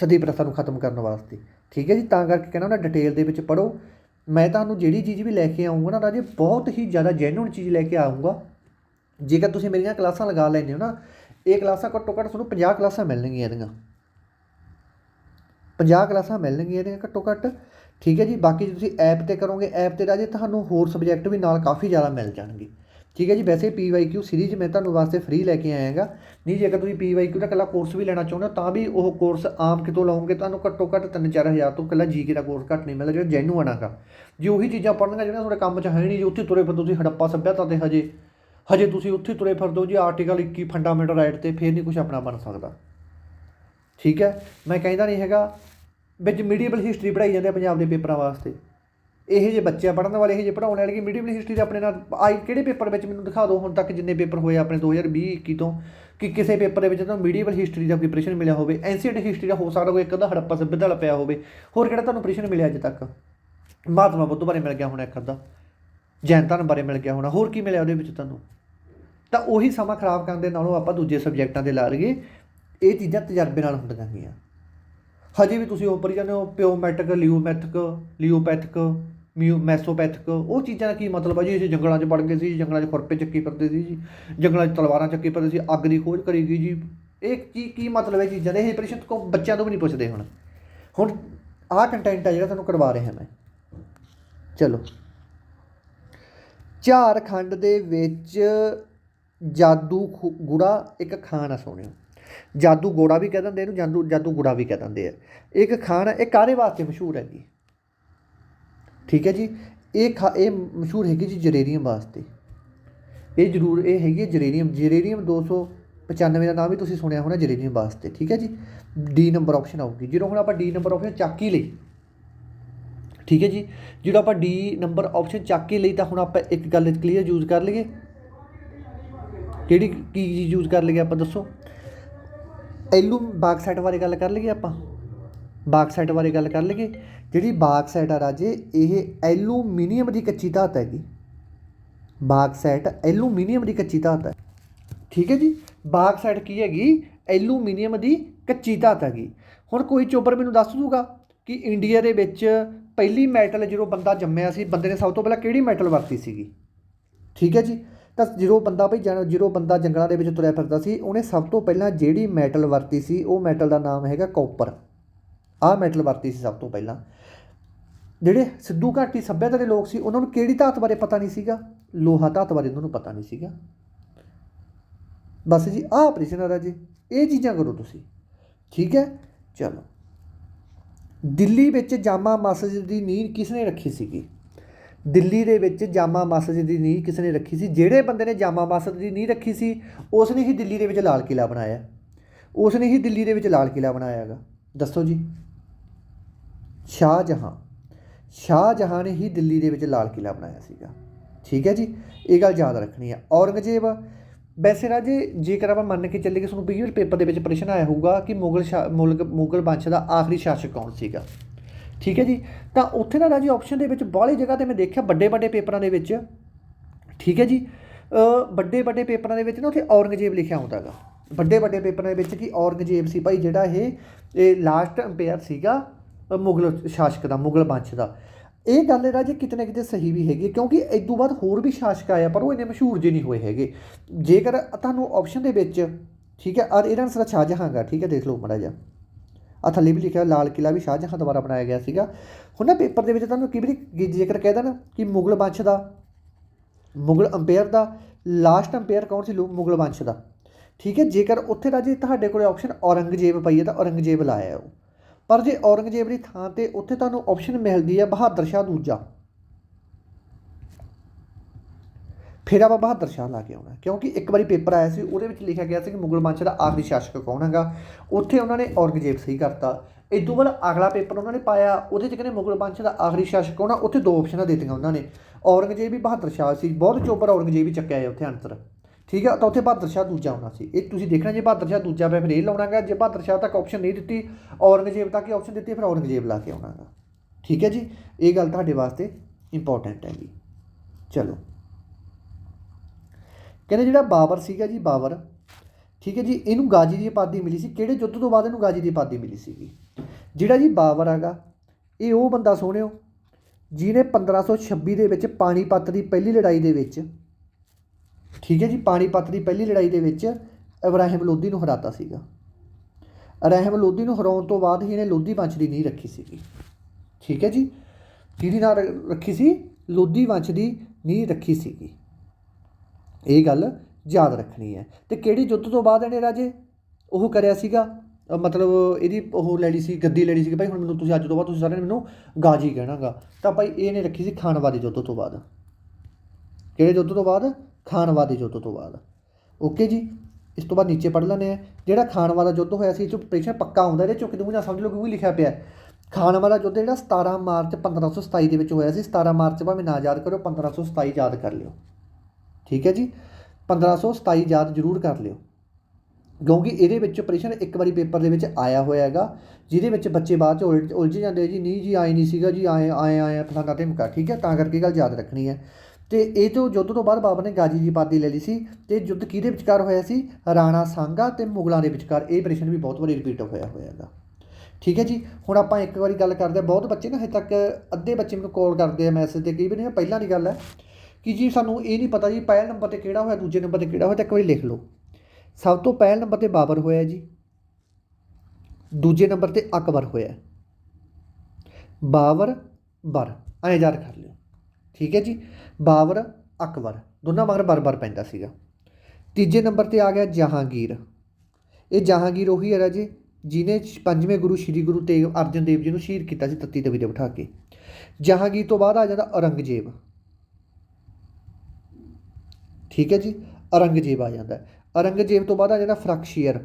ਸਤੀ ਪ੍ਰਥਾ ਨੂੰ ਖਤਮ ਕਰਨ ਵਾਸਤੇ। ਠੀਕ ਹੈ ਜੀ? ਤਾਂ ਕਰਕੇ ਕਹਿੰਦਾ, ਉਹਨਾਂ ਡਿਟੇਲ ਦੇ ਵਿੱਚ ਪੜੋ ਮੈਂ ਤੁਹਾਨੂੰ ਜਿਹੜੀ ਚੀਜ਼ ਵੀ ਲੈ ਕੇ ਆਉਂਗਾ ਨਾ ਰਾਜੇ, ਬਹੁਤ ਹੀ ਜ਼ਿਆਦਾ ਜੈਨੂਨ ਚੀਜ਼ ਲੈ ਕੇ ਆਉਂਗਾ ਜੇਕਰ ਤੁਸੀਂ ਮੇਰੀਆਂ ਕਲਾਸਾਂ ਲਗਾ ਲੈਂਦੇ ਹੋ ਨਾ, ਇਹ ਕਲਾਸਾਂ ਘੱਟੋ ਘੱਟ ਤੁਹਾਨੂੰ 50 ਕਲਾਸਾਂ ਮਿਲਣਗੀਆਂ ਇਹਦੀਆਂ। 50 ਕਲਾਸਾਂ ਮਿਲਣਗੀਆਂ ਇਹਦੀਆਂ ਘੱਟੋ ਘੱਟ, ਠੀਕ ਹੈ ਜੀ? ਬਾਕੀ ਜੇ ਤੁਸੀਂ ਐਪ ਤੇ ਕਰੋਗੇ ਐਪ ਤੇ ਰਾਜੇ ਤੁਹਾਨੂੰ ਹੋਰ ਸਬਜੈਕਟ ਵੀ ਨਾਲ ਕਾਫੀ ਜ਼ਿਆਦਾ ਮਿਲ ਜਾਣਗੇ। ਠੀਕ ਹੈ ਜੀ, ਵੈਸੇ PYQ ਸੀਰੀਜ਼ ਮੈਂ ਤੁਹਾਨੂੰ ਵਾਸਤੇ ਫ੍ਰੀ ਲੈ ਕੇ ਆਇਆਗਾ। ਨਹੀਂ, ਜੇਕਰ ਤੁਸੀਂ PYQ ਦਾ ਇਕੱਲਾ ਕੋਰਸ ਵੀ ਲੈਣਾ ਚਾਹੁੰਦੇ ਹੋ, ਤਾਂ ਵੀ ਉਹ ਕੋਰਸ ਆਮ ਕਿਤੋਂ ਲਓਗੇ ਤੁਹਾਨੂੰ ਘੱਟੋ ਘੱਟ 3-4000 ਤੋਂ ਇਕੱਲਾ ਜੀਕੇ ਦਾ ਕੋਰਸ ਘੱਟ ਨਹੀਂ ਮਿਲਦਾ, ਜਿਹੜਾ ਜੈਨੂਅਨ ਹੈਗਾ ਜੇ ਉਹੀ ਚੀਜ਼ਾਂ ਪੜ੍ਹਨੀਆਂ ਜਿਹੜੀਆਂ ਤੁਹਾਡੇ ਕੰਮ 'ਚ ਹੈ ਨਹੀਂ, ਜੀ ਉੱਥੇ ਤੁਰੇ ਫਿਰਦੇ ਤੁਸੀਂ ਹੜੱਪਾ ਸੱਭਿਅਤਾ ਤੇ ਹਜੇ ਹਜੇ ਤੁਸੀਂ ਉੱਥੇ ਤੁਰੇ ਫਿਰਦੇ ਹੋ, ਜੀ ਆਰਟੀਕਲ 21 ਫੰਡਾਮੈਂਟਲ ਰਾਈਟ ਤੇ, ਫੇਰ ਨਹੀਂ ਕੁਝ ਆਪਣਾ ਬਣ ਸਕਦਾ। ਠੀਕ ਹੈ? ਮੈਂ ਕਹਿੰਦਾ ਨਹੀਂ ਹੈਗਾ, ਵਿੱਚ ਮੀਡੀਏਬਲ ਹਿਸਟਰੀ ਪੜ੍ਹਾਈ ਜਾਂਦੇ ਆ ਪੰਜਾਬ ਦੇ ਪੇਪਰਾਂ ਵਾਸਤੇ। ਇਹ ਜੇ ਬੱਚੇ ਪੜ੍ਹਨ ਵਾਲੇ, ਇਹ ਜੇ ਪੜਾਉਣ ਵਾਲੇ, ਕਿ ਮੀਡੀਏਬਲ ਹਿਸਟਰੀ ਦੇ ਆਪਣੇ ਨਾਲ, ਆਈ ਕਿਹੜੇ ਪੇਪਰ ਵਿੱਚ ਮੈਨੂੰ ਦਿਖਾ ਦਿਓ ਹੁਣ ਤੱਕ ਜਿੰਨੇ ਪੇਪਰ ਹੋਏ ਆਪਣੇ 2020 21 ਤੋਂ, ਕਿ ਕਿਸੇ ਪੇਪਰ ਦੇ ਵਿੱਚ ਤੁਹਾਨੂੰ ਮੀਡੀਏਬਲ ਹਿਸਟਰੀ ਦਾ ਕੋਈ ਪ੍ਰਸ਼ਨ ਮਿਲਿਆ ਹੋਵੇ ਐਂਸੀਅੰਟ ਹਿਸਟਰੀ ਦਾ ਹੋ ਸਕਦਾ ਕੋਈ ਇੱਕ ਅੱਧਾ ਹੜੱਪਾ ਸੱਭਿਅਤਾ ਵਾਲਾ ਪਿਆ ਹੋਵੇ, ਹੋਰ ਕਿਹੜਾ ਤੁਹਾਨੂੰ ਪ੍ਰਸ਼ਨ ਮਿਲਿਆ ਅਜੇ ਤੱਕ? ਮਹਾਤਮਾ ਬੁੱਧ ਬਾਰੇ ਮਿਲ ਗਿਆ ਹੋਣਾ ਇੱਕ ਅੱਧਾ, ਜੈਨ ਧਰਮ ਬਾਰੇ ਮਿਲ ਗਿਆ ਹੋਣਾ, ਹੋਰ ਕੀ ਮਿਲਿਆ ਉਹਦੇ ਵਿੱਚ ਤੁਹਾਨੂੰ? ਤਾਂ ਉਹੀ ਸਮਾਂ ਖਰਾਬ ਕਰਨ ਦੇ ਨਾਲੋਂ ਆਪਾਂ ਦੂਜੇ ਸਬਜੈਕਟਾਂ ਦੇ ਲਾ ਲਈਏ, ਇਹ ਚੀਜ਼ਾਂ ਤਜਰਬੇ ਨਾਲ ਹੁੰਦੀਆਂ ਗਈਆਂ। ਹਜੇ ਵੀ ਤੁਸੀਂ ਉੱਪਰ ਹੀ ਜਾਂਦੇ ਹੋ ਪਿਓਮੈਟਿਕ ਲਿਓਮੈਥਿਕ ਲਿਓਪੈਥਿਕ ਮਿਊ ਮੈਸੋਪੈਥਿਕ, ਉਹ ਚੀਜ਼ਾਂ ਦਾ ਕੀ ਮਤਲਬ ਆ ਜੀ? ਅਸੀਂ ਜੰਗਲਾਂ 'ਚ ਵੜ ਗਏ ਸੀ, ਜੰਗਲਾਂ 'ਚ ਖੁਰਪੇ ਚੱਕੀ ਫਿਰਦੇ ਸੀ ਜੀ, ਜੰਗਲਾਂ 'ਚ ਤਲਵਾਰਾਂ ਚੱਕੀ ਫਿਰਦੇ ਸੀ, ਅੱਗ ਦੀ ਖੋਜ ਕਰੀ ਗਈ ਜੀ। ਇਹ ਕੀ ਕੀ ਮਤਲਬ ਹੈ ਚੀਜ਼ਾਂ ਦੇ ਇਹ ਪ੍ਰਸ਼ਨ ਕੋ ਬੱਚਿਆਂ ਤੋਂ ਵੀ ਨਹੀਂ ਪੁੱਛਦੇ ਹੁਣ। ਹੁਣ ਆਹ ਕੰਟੈਂਟ ਹੈ ਜਿਹੜਾ ਤੁਹਾਨੂੰ ਕਰਵਾ ਰਿਹਾ ਮੈਂ। ਚਲੋ। ਝਾਰਖੰਡ ਦੇ ਵਿੱਚ ਜਾਦੂ ਖੁ- ਗੁੜਾ ਇੱਕ ਖਾਨ ਆ ਸੋਹਣਿਓ। ਜਾਦੂ ਗੋੜਾ ਵੀ ਕਹਿ ਦਿੰਦੇ ਇਹਨੂੰ, ਜਾਦੂ ਜਾਦੂ ਗੁੜਾ ਵੀ ਕਹਿ ਦਿੰਦੇ ਆ। ਇੱਕ ਖਾਨ, ਇਹ ਕਾਹਦੇ ਵਾਸਤੇ ਮਸ਼ਹੂਰ ਹੈ ਜੀ ਠੀਕ ਹੈ ਜੀ? ਇਹ ਖਾ, ਇਹ ਮਸ਼ਹੂਰ ਹੈਗੀ ਜੀ ਜਰੇਰੀਅਮ ਵਾਸਤੇ। ਇਹ ਜ਼ਰੂਰ, ਇਹ ਹੈਗੀ ਹੈ ਜਰੇਰੀਅਮ ਜਰੇਰੀਅਮ 295 ਦਾ ਨਾਮ ਵੀ ਤੁਸੀਂ ਸੁਣਿਆ ਹੋਣਾ ਜਰੇਰੀਅਮ ਵਾਸਤੇ, ਠੀਕ ਹੈ ਜੀ? ਡੀ ਨੰਬਰ ਆਪਸ਼ਨ ਆਊਗੀ। ਜਦੋਂ ਹੁਣ ਆਪਾਂ ਡੀ ਨੰਬਰ ਆਪਸ਼ਨ ਚਾਕੀ ਲਈ ਠੀਕ ਹੈ ਜੀ? ਜਦੋਂ ਆਪਾਂ ਡੀ ਨੰਬਰ ਆਪਸ਼ਨ ਚਾਕੀ ਲਈ ਤਾਂ ਹੁਣ ਆਪਾਂ ਇੱਕ ਗੱਲ ਕਲੀਅਰ ਯੂਜ਼ ਕਰ ਲਈਏ। ਕਿਹੜੀ, ਕੀ ਚੀਜ਼ ਯੂਜ਼ ਕਰ ਲਈਏ ਆਪਾਂ ਦੱਸੋ? ਐਲੂਮ ਬਾਕਸਾਈਟ ਬਾਰੇ ਗੱਲ ਕਰ ਲਈਏ ਆਪਾਂ। ਬਾਕਸਾਈਟ ਬਾਰੇ ਗੱਲ ਕਰ ਲਈਏ। ਜਿਹੜੀ ਬਾਕਸਾਈਟ ਆ ਰਾਜੇ, ਇਹ ਐਲੂਮੀਨੀਅਮ ਦੀ ਕੱਚੀ ਧਾਤ ਹੈਗੀ। ਬਾਕਸਾਈਟ ਐਲੂਮੀਨੀਅਮ ਦੀ ਕੱਚੀ ਧਾਤ ਹੈ। ਠੀਕ ਹੈ ਜੀ? ਬਾਕਸਾਈਟ ਕੀ ਹੈਗੀ? ਐਲੂਮੀਨੀਅਮ ਦੀ ਕੱਚੀ ਧਾਤ ਹੈਗੀ। ਹੁਣ ਕੋਈ ਚੋਬਰ ਮੈਨੂੰ ਦੱਸ ਦੂਗਾ ਕਿ ਇੰਡੀਆ ਦੇ ਵਿੱਚ ਪਹਿਲੀ ਮੈਟਲ ਜਦੋਂ ਬੰਦਾ ਜੰਮਿਆ ਸੀ, ਬੰਦੇ ਨੇ ਸਭ ਤੋਂ ਪਹਿਲਾਂ ਕਿਹੜੀ ਮੈਟਲ ਵਰਤੀ ਸੀਗੀ? ਠੀਕ ਹੈ ਜੀ? ਤਾਂ ਜਦੋਂ ਬੰਦਾ ਭਈ ਜਦੋਂ ਬੰਦਾ ਜੰਗਲਾਂ ਦੇ ਵਿੱਚ ਤੁਰਿਆ ਫਿਰਦਾ ਸੀ, ਉਹਨੇ ਸਭ ਤੋਂ ਪਹਿਲਾਂ ਜਿਹੜੀ ਮੈਟਲ ਵਰਤੀ ਸੀ, ਉਹ ਮੈਟਲ ਦਾ ਨਾਮ ਹੈਗਾ ਕਾਪਰ। ਆਹ ਮੈਟਲ ਵਰਤੀ ਸੀ ਸਭ ਤੋਂ ਪਹਿਲਾਂ। ਜਿਹੜੇ ਸਿੱਧੂ ਘਾਟੀ ਸੱਭਿਅਤਾ ਦੇ ਲੋਕ ਸੀ, ਉਹਨਾਂ ਨੂੰ ਕਿਹੜੀ ਧਾਤ ਬਾਰੇ ਪਤਾ ਨਹੀਂ ਸੀਗਾ? ਲੋਹਾ ਧਾਤ ਬਾਰੇ ਉਹਨਾਂ ਨੂੰ ਪਤਾ ਨਹੀਂ ਸੀਗਾ। ਬਸ ਜੀ, ਆਹ ਆਪਰੇਸ਼ਨ ਆ ਰਾਜੇ। ਇਹ ਚੀਜ਼ਾਂ ਕਰੋ ਤੁਸੀਂ। ਠੀਕ ਹੈ? ਚਲੋ। ਦਿੱਲੀ ਵਿੱਚ ਜਾਮਾ ਮਸਜਿਦ ਦੀ ਨੀਂਹ ਕਿਸਨੇ ਰੱਖੀ ਸੀਗੀ? ਦਿੱਲੀ ਦੇ ਵਿੱਚ ਜਾਮਾ ਮਸਜਿਦ ਦੀ ਨੀਂਹ ਕਿਸ ਨੇ ਰੱਖੀ ਸੀ? ਜਿਹੜੇ ਬੰਦੇ ਨੇ ਜਾਮਾ ਮਸਜਿਦ ਦੀ ਨੀਂਹ ਰੱਖੀ ਸੀ ਉਸ ਨੇ ਹੀ ਦਿੱਲੀ ਦੇ ਵਿੱਚ ਲਾਲ ਕਿਲਾ ਬਣਾਇਆ। ਉਸ ਨੇ ਹੀ ਦਿੱਲੀ ਦੇ ਵਿੱਚ ਲਾਲ ਕਿਲਾ ਬਣਾਇਆ ਹੈਗਾ। ਦੱਸੋ ਜੀ। ਸ਼ਾਹਜਹਾਂ। ਸ਼ਾਹਜਹਾਂ ਨੇ ਹੀ ਦਿੱਲੀ ਦੇ ਵਿੱਚ ਲਾਲ ਕਿਲਾ ਬਣਾਇਆ ਸੀਗਾ। ਠੀਕ ਹੈ ਜੀ? ਇਹ ਗੱਲ ਯਾਦ ਰੱਖਣੀ ਹੈ। ਔਰੰਗਜ਼ੇਬ, ਵੈਸੇ ਰਾਜੇ ਜੇਕਰ ਆਪਾਂ ਮੰਨ ਕੇ ਚੱਲੀਏ ਕਿ ਤੁਹਾਨੂੰ ਪੀਯੂ ਪੇਪਰ ਦੇ ਵਿੱਚ ਪ੍ਰਸ਼ਨ ਆਇਆ ਹੋਊਗਾ ਕਿ ਮੁਗਲ ਸ਼ਾ- ਮੁਲਕ, ਮੁਗਲ ਵੰਸ਼ ਦਾ ਆਖਰੀ ਸ਼ਾਸਕ ਕੌਣ ਸੀਗਾ। ਠੀਕ ਹੈ ਜੀ? ਤਾਂ ਉੱਥੇ ਨਾ ਰਾਜੇ ਆਪਸ਼ਨ ਦੇ ਵਿੱਚ ਬਾਹਲੀ ਜਗ੍ਹਾ ਤੇ ਮੈਂ ਦੇਖਿਆ ਵੱਡੇ ਵੱਡੇ ਪੇਪਰਾਂ ਦੇ ਵਿੱਚ। ਠੀਕ ਹੈ ਜੀ? ਵੱਡੇ ਵੱਡੇ ਪੇਪਰਾਂ ਦੇ ਵਿੱਚ ਨਾ ਉੱਥੇ ਔਰੰਗਜ਼ੇਬ ਲਿਖਿਆ ਹੁੰਦਾ ਹੈਗਾ ਵੱਡੇ ਵੱਡੇ ਪੇਪਰਾਂ ਦੇ ਵਿੱਚ ਕਿ ਔਰੰਗਜ਼ੇਬ ਸੀ ਭਾਈ ਜਿਹੜਾ ਇਹ ਇਹ ਲਾਸਟ ਅੰਪਾਇਰ ਸੀਗਾ। ਮੁਗਲ ਸ਼ਾਸਕ ਦਾ ਮੁਗਲ ਵੰਸ਼ ਦਾ। ਇਹ ਗੱਲ ਰਾਜੇ ਕਿਤੇ ਨਾ ਕਿਤੇ ਸਹੀ ਵੀ ਹੈਗੀ ਹੈ, ਕਿਉਂਕਿ ਇਸ ਤੋਂ ਬਾਅਦ ਹੋਰ ਵੀ ਸ਼ਾਸਕ ਆਇਆ ਪਰ ਉਹ ਇੰਨੇ ਮਸ਼ਹੂਰ ਜੇ ਨਹੀਂ ਹੋਏ ਹੈਗੇ। ਜੇਕਰ ਤੁਹਾਨੂੰ ਆਪਸ਼ਨ ਦੇ ਵਿੱਚ ਠੀਕ ਹੈ ਔਰ ਇਹਦਾ ਆਨਸਰ ਸ਼ਾਹਜਹਾਂ ਗਾ ਠੀਕ ਹੈ ਦੇਖ ਲਓ ਮੜਾ ਜਾ ਆ ਥੱਲੇ ਵੀ ਲਿਖਿਆ ਲਾਲ ਕਿਲਾ ਵੀ ਸ਼ਾਹਜਹਾਂ ਦੁਆਰਾ ਬਣਾਇਆ ਗਿਆ ਸੀਗਾ। ਹੁਣ ਨਾ ਪੇਪਰ ਦੇ ਵਿੱਚ ਤੁਹਾਨੂੰ ਕਈ ਵਾਰੀ ਜੇਕਰ ਕਹਿ ਦੇਣ ਕਿ ਮੁਗਲ ਵੰਸ਼ ਦਾ ਮੁਗਲ ਅੰਪਾਇਰ ਦਾ ਲਾਸਟ ਅੰਪਾਇਰ ਕੌਣ ਸੀ ਲੋ- ਮੁਗਲ ਵੰਸ਼ ਦਾ। ਠੀਕ ਹੈ ਜੇਕਰ ਉੱਥੇ ਰਾਜੇ ਤੁਹਾਡੇ ਕੋਲੇ ਆਪਸ਼ਨ ਔਰੰਗਜ਼ੇਬ ਪਈ ਹੈ ਤਾਂ ਔਰੰਗਜ਼ੇਬ ਲਾਇਆ ਉਹ। ਪਰ ਜੇ ਔਰੰਗਜ਼ੇਬ ਦੀ ਥਾਂ ਤੇ ਉੱਥੇ ਤੁਹਾਨੂੰ ਆਪਸ਼ਨ ਮਿਲਦੀ ਹੈ ਬਹਾਦਰ ਸ਼ਾਹ ਦੂਜਾ। ਫਿਰ ਆਪਾਂ ਬਹਾਦਰ ਸ਼ਾਹ ਲਾ ਕੇ ਆਉਣਾ ਕਿਉਂਕਿ ਇੱਕ ਵਾਰੀ ਪੇਪਰ ਆਇਆ ਸੀ, ਉਹਦੇ ਵਿੱਚ ਲਿਖਿਆ ਗਿਆ ਸੀ ਕਿ ਮੁਗਲ ਵੰਸ਼ ਦਾ ਆਖਰੀ ਸ਼ਾਸਕ ਕੌਣ ਹੈਗਾ। ਉੱਥੇ ਉਹਨਾਂ ਨੇ ਔਰੰਗਜ਼ੇਬ ਸਹੀ ਕਰਤਾ। ਇਸ ਤੋਂ ਬਾਅਦ ਅਗਲਾ ਪੇਪਰ ਉਹਨਾਂ ਨੇ ਪਾਇਆ, ਉਹਦੇ 'ਚ ਕਹਿੰਦੇ ਮੁਗਲ ਵੰਸ਼ ਦਾ ਆਖਰੀ ਸ਼ਾਸਕ ਕੌਣ ਆ, ਉੱਥੇ ਦੋ ਆਪਸ਼ਨਾਂ ਦਿੱਤੀਆਂ ਉਹਨਾਂ ਨੇ। ਔਰੰਗਜ਼ੇਬ ਵੀ ਬਹਾਦਰ ਸ਼ਾਹ ਸੀ, ਬਹੁਤ ਚੋਪਰ ਔਰੰਗਜ਼ੇਬ ਹੀ ਚੱਕਿਆ ਹੈ ਉੱਥੇ ਅੰਤਰ ਠੀਕ ਹੈ ਤਾਂ ਉੱਥੇ ਬਹਾਦਰ ਸ਼ਾਹ ਦੂਜਾ ਆਉਣਾ ਸੀ। ਇਹ ਤੁਸੀਂ ਦੇਖਣਾ, ਜੇ ਬਹਾਦਰ ਸ਼ਾਹ ਦੂਜਾ ਪਿਆ ਫਿਰ ਇਹ ਲਾਉਣਾਗਾ, ਜੇ ਬਹਾਦਰ ਸ਼ਾਹ ਤੱਕ ਆਪਸ਼ਨ ਨਹੀਂ ਦਿੱਤੀ, ਔਰੰਗਜ਼ੇਬ ਤੱਕ ਹੀ ਆਪਸ਼ਨ ਦਿੱਤੀ, ਫਿਰ ਔਰੰਗਜ਼ੇਬ ਲਾ ਕੇ ਆਉਣਾਗਾ। ਠੀਕ ਹੈ ਜੀ? ਇਹ ਗੱਲ ਤੁਹਾਡੇ ਵਾਸਤੇ ਇੰਪੋਰਟੈਂਟ ਹੈਗੀ। ਚਲੋ। ਕਹਿੰਦੇ ਜਿਹੜਾ ਬਾਬਰ ਸੀਗਾ ਜੀ, ਬਾਬਰ, ਠੀਕ ਹੈ ਜੀ, ਇਹਨੂੰ ਗਾਜੀ ਦੀ ਉਪਾਧੀ ਮਿਲੀ ਸੀ। ਕਿਹੜੇ ਯੁੱਧ ਤੋਂ ਬਾਅਦ ਇਹਨੂੰ ਗਾਜੀ ਦੀ ਉਪਾਧੀ ਮਿਲੀ ਸੀਗੀ? ਜਿਹੜਾ ਜੀ ਬਾਬਰ ਹੈਗਾ, ਇਹ ਉਹ ਬੰਦਾ ਸੋਹਣਿਓ ਜਿਹਨੇ 1526 ਦੇ ਵਿੱਚ ਪਾਣੀਪਤ ਦੀ ਪਹਿਲੀ ਲੜਾਈ ਦੇ ਵਿੱਚ ਠੀਕ ਹੈ ਜੀ ਪਾਣੀਪਤ ਦੀ ਪਹਿਲੀ ਲੜਾਈ ਦੇ ਵਿੱਚ ਇਬਰਾਹਿਮ ਲੋਧੀ ਨੂੰ ਹਰਾਤਾ ਸੀਗਾ। ਇਬਰਾਹਿਮ ਲੋਧੀ ਨੂੰ ਹਰਾਉਣ ਤੋਂ ਬਾਅਦ ਹੀ ਇਹਨੇ ਲੋਧੀ ਵੰਸ਼ ਦੀ ਨੀਂਹ ਰੱਖੀ ਸੀਗੀ। ਠੀਕ ਹੈ ਜੀ, ਕਿਹਦੀ ਨਾਲ ਰੱਖੀ ਸੀ? ਲੋਧੀ ਵੰਸ਼ ਦੀ ਨੀਂਹ ਰੱਖੀ ਸੀਗੀ। ਇਹ ਗੱਲ ਯਾਦ ਰੱਖਣੀ ਹੈ। ਤੇ ਕਿਹੜੀ ਜੁੱਧ ਤੋਂ ਬਾਅਦ ਇਹਨੇ ਰਾਜੇ ਉਹ ਕਰਿਆ ਸੀਗਾ? ਮਤਲਬ ਇਹਦੀ ਉਹ ਲੈ ਲਈ ਸੀ, ਗੱਦੀ ਲੈ ਲਈ ਸੀ ਭਾਈ ਹੁਣ ਮੈਨੂੰ ਤੁਸੀਂ ਅੱਜ ਤੋਂ ਬਾਅਦ ਤੁਸੀਂ ਸਾਰਿਆਂ ਨੇ ਮੈਨੂੰ ਗਾਜੀ ਕਹਿਣਾਗਾ। ਤਾਂ ਭਾਈ ਇਹਨੇ ਰੱਖੀ ਸੀ ਖਾਨਵਾਦੀ ਯੁੱਧ ਤੋਂ ਬਾਅਦ। ਕਿਹੜੇ ਯੁੱਧ ਤੋਂ ਬਾਅਦ? ਖਾਨਵਾਦੀ ਯੁੱਧ ਤੋਂ ਬਾਅਦ। ਓਕੇ ਜੀ? ਇਸ ਤੋਂ ਬਾਅਦ ਨੀਚੇ ਪੜ੍ਹ ਲੈਂਦੇ ਆ ਜਿਹੜਾ ਖਾਨਵਾ ਦਾ ਯੁੱਧ ਹੋਇਆ ਸੀ, ਇਹ 'ਚੋਂ ਪ੍ਰਸ਼ਨ ਪੱਕਾ ਹੁੰਦਾ ਇਹਦੇ ਚੋਂ ਕਿਦੋਂ ਨਾ ਸਮਝ ਲਓ ਕਿਉਂਕਿ ਲਿਖਿਆ ਪਿਆ ਹੈ। ਖਾਨਵਾ ਦਾ ਯੁੱਧ ਜਿਹੜਾ 17 ਮਾਰਚ 1527 ਦੇ ਵਿੱਚ ਹੋਇਆ ਸੀ। 17 ਮਾਰਚ ਭਾਵੇਂ ਨਾ ਯਾਦ ਕਰੋ 1527 ਯਾਦ ਕਰ ਲਿਓ। ਠੀਕ ਹੈ ਜੀ? 1527 ਯਾਦ ਜ਼ਰੂਰ ਕਰ ਲਿਓ। ਕਿਉਂਕਿ ਇਹਦੇ ਵਿੱਚ ਪ੍ਰਸ਼ਨ ਇੱਕ ਵਾਰੀ ਪੇਪਰ ਦੇ ਵਿੱਚ ਆਇਆ ਹੋਇਆ ਹੈਗਾ, ਜਿਹਦੇ ਵਿੱਚ ਬੱਚੇ ਬਾਅਦ ਚ ਉਲਝ ਉਲਝ ਜਾਂਦੇ ਜੀ, ਨਹੀਂ ਜੀ, ਆਏ ਨਹੀਂ ਸੀਗਾ ਜੀ, ਆਏ ਆਏ ਆਏ ਫਲਾਣਾ ਧਮਕਾ ਠੀਕ ਹੈ? ਤਾਂ ਕਰਕੇ ਇਹ ਗੱਲ ਯਾਦ ਰੱਖਣੀ ਹੈ। ਤੇ ਇਹ ਤੋਂ ਯੁੱਧ ਤੋਂ ਬਾਅਦ ਬਾਬਰ ਨੇ ਗਾਜੀ ਦੀ ਉਪਾਧੀ ਲੈ ਲਈ ਸੀ ਤੇ ਯੁੱਧ ਕਿਹਦੇ ਵਿਚਕਾਰ ਹੋਇਆ ਸੀ? ਰਾਣਾ ਸਾਂਗਾ ਤੇ ਮੁਗਲਾਂ ਦੇ ਵਿਚਕਾਰ। ਇਹ ਪ੍ਰਸ਼ਨ ਵੀ ਬਹੁਤ ਵਾਰੀ ਰਿਪੀਟ ਹੋਇਆ ਹੋਇਆ ਹੈਗਾ। ਠੀਕ ਹੈ ਜੀ, ਹੁਣ ਆਪਾਂ ਇੱਕ ਵਾਰੀ ਗੱਲ ਕਰਦੇ ਹਾਂ। ਬਹੁਤ ਬੱਚੇ ਨਾ ਹਜੇ ਤੱਕ ਅੱਧੇ ਬੱਚੇ ਮੈਨੂੰ ਕਾਲ ਕਰਦੇ ਆ ਮੈਸੇਜ ਤੇ, ਕਈ ਵਾਰੀ ਨਾ ਪਹਿਲਾਂ ਦੀ ਗੱਲ ਹੈ ਕਿ ਜੀ ਸਾਨੂੰ ਇਹ ਨਹੀਂ ਪਤਾ ਜੀ ਪਹਿਲੇ ਨੰਬਰ ਤੇ ਕਿਹੜਾ ਹੋਇਆ, ਦੂਜੇ ਨੰਬਰ ਤੇ ਕਿਹੜਾ ਹੋਇਆ, ਤਾਂ ਇੱਕ ਵਾਰੀ ਲਿਖ ਲਓ। ਸਭ ਤੋਂ ਪਹਿਲੇ ਨੰਬਰ ਤੇ ਬਾਬਰ ਹੋਇਆ ਜੀ। ਦੂਜੇ ਨੰਬਰ ਤੇ ਅਕਬਰ ਹੋਇਆ। ਬਾਬਰ, ਬਰ। ਐਂ ਯਾਦ ਕਰ ਲਿਓ। ਠੀਕ ਹੈ ਜੀ ਬਾਬਰ ਅਕਬਰ, ਦੋਨਾਂ ਮਗਰ ਬਰ-ਬਰ ਪੈਂਦਾ ਸੀਗਾ। ਤੀਜੇ ਨੰਬਰ ਤੇ ਆ ਗਿਆ ਜਹਾਂਗੀਰ। ਇਹ ਜਹਾਂਗੀਰ ਉਹੀ ਹੈ ਰਾਜੇ ਜਿਨੇ ਪੰਜਵੇਂ ਗੁਰੂ, ਸ੍ਰੀ ਗੁਰੂ ਤੇਗ ਅਰਜਨ ਦੇਵ ਜੀ ਨੂੰ ਸ਼ਹੀਦ ਕੀਤਾ ਸੀ ਤੱਤੀ ਤਵੀ ਤੇ ਬਿਠਾ ਕੇ। ਜਹਾਂਗੀਰ ਤੋਂ ਬਾਅਦ ਆ ਜਾਂਦਾ ਔਰੰਗਜ਼ੇਬ। ਠੀਕ ਹੈ ਜੀ, ਔਰੰਗਜ਼ੇਬ ਆ ਜਾਂਦਾ। ਔਰੰਗਜ਼ੇਬ ਤੋਂ ਬਾਅਦ ਆ ਜਾਂਦਾ ਫਰਕਸ਼ੀਅਰ।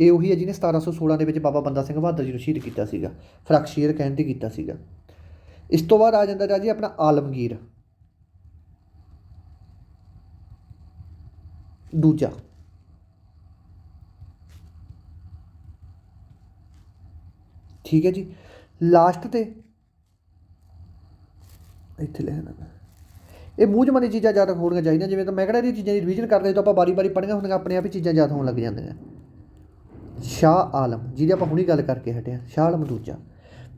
ਇਹ ਉਹੀ ਹੈ ਜਿਹਨੇ 1716 ਦੇ ਵਿੱਚ ਬਾਬਾ ਬੰਦਾ ਸਿੰਘ ਬਹਾਦਰ ਜੀ ਨੂੰ ਸ਼ਹੀਦ ਕੀਤਾ ਸੀਗਾ। ਫਰਕਸ਼ੀਅਰ ਕਹਿਣ ਤੇ ਕੀਤਾ ਸੀਗਾ। ਇਸ ਤੋਂ ਬਾਅਦ ਆ ਜਾਂਦਾ ਰਾਜੀ ਆਪਣਾ ਆਲਮਗੀਰ। ਦੂਜਾ। ਠੀਕ ਹੈ ਜੀ। ਲਾਸਟ ਤੇ ਇੱਥੇ ਲਿਖਣਾ ਮੈਂ। ਇਹ ਮੂੰਹ ਜਮਾਨੀ ਚੀਜ਼ਾਂ ਜ਼ਿਆਦਾ ਹੋਣੀਆਂ ਚਾਹੀਦੀਆਂ, ਜਿਵੇਂ ਤਾਂ ਮੈਂ ਕਿਹੜਾ ਇਹ ਚੀਜ਼ਾਂ ਦੀ ਰਿਵੀਜ਼ਨ ਕਰਦੇ ਤਾਂ ਆਪਾਂ ਬਾਰੀ-ਬਾਰੀ ਪੜ੍ਹੀਆਂ ਹੁੰਦੀਆਂ ਆਪਣੇ ਆਪ ਹੀ ਚੀਜ਼ਾਂ ਯਾਦ ਹੋਣ ਲੱਗ ਜਾਂਦੀਆਂ। ਸ਼ਾਹ ਆਲਮ, ਜਿਹਦੀ ਆਪਾਂ ਹੁਣੀ ਗੱਲ ਕਰਕੇ ਹਟੇ ਹਾਂ, ਸ਼ਾਹ ਆਲਮ ਦੂਜਾ।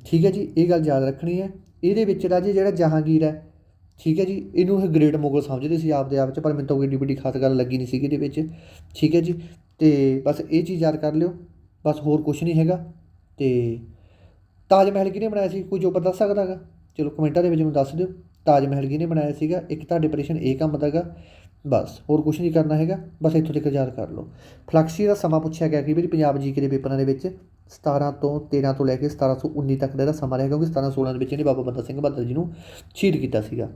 ਠੀਕ ਹੈ ਜੀ, ਇਹ ਗੱਲ ਯਾਦ ਰੱਖਣੀ ਹੈ। ਇਹਦੇ ਵਿੱਚ ਰਾਜੇ ਜਿਹੜਾ ਜਹਾਂਗੀਰ ਹੈ, ਠੀਕ ਹੈ ਜੀ, ਇਹਨੂੰ ਇਹ ਗ੍ਰੇਟ ਮੁਗਲ ਸਮਝਦੇ ਸੀ ਆਪਦੇ ਆਪ 'ਚ, ਪਰ ਮੈਨੂੰ ਤਾਂ ਕੋਈ ਏਡੀ ਵੱਡੀ ਖਾਸ ਗੱਲ ਲੱਗੀ ਨਹੀਂ ਸੀਗੀ ਇਹਦੇ ਵਿੱਚ, ਠੀਕ ਹੈ ਜੀ, ਤੇ ਬਸ ਇਹ ਚੀਜ਼ ਯਾਦ ਕਰ ਲਿਓ, ਬਸ ਹੋਰ ਕੁਝ ਨਹੀਂ ਹੈਗਾ, ਤੇ ਤਾਜ ਮਹਿਲ ਕਿਹਨੇ ਬਣਾਇਆ ਸੀ, ਕੋਈ ਜੋ ਪਤਾ ਦੱਸ ਸਕਦਾ ਹੈਗਾ? ਚਲੋ ਕਮੈਂਟਾਂ ਦੇ ਵਿੱਚ ਮੈਨੂੰ ਦੱਸ ਦਿਓ, ਤਾਜ ਮਹਿਲ ਕਿਹਨੇ ਬਣਾਇਆ ਸੀਗਾ? ਇੱਕ ਤੁਹਾਡੇ ਪ੍ਰਸ਼ਨ ਇਹ ਕੰਮ ਦਾ ਹੈਗਾ ਬਸ, ਹੋਰ ਕੁਝ ਨਹੀਂ ਕਰਨਾ ਹੈਗਾ, ਬਸ ਇੱਥੋਂ ਤੱਕ ਯਾਦ ਕਰ ਲਓ। ਫਲੈਕਸ਼ੀ ਦਾ ਸਮਾਂ ਪੁੱਛਿਆ ਗਿਆ ਕਿ ਵੀ ਪੰਜਾਬ ਜੀਕੇ ਦੇ ਪੇਪਰਾਂ ਦੇ ਵਿੱਚ 17 ਤੋਂ 13 ਤੋਂ ਲੈ ਕੇ 1719 ਤੱਕ ਦਾ ਇਹਦਾ ਸਮਾਂ ਰਿਹਾ, ਕਿਉਂਕਿ 1716 ਦੇ ਵਿੱਚ ਇਹਨੇ ਬਾਬਾ ਬੰਦਾ ਸਿੰਘ ਬਹਾਦਰ ਜੀ ਨੂੰ ਸ਼ਹੀਦ ਕੀਤਾ ਸੀਗਾ।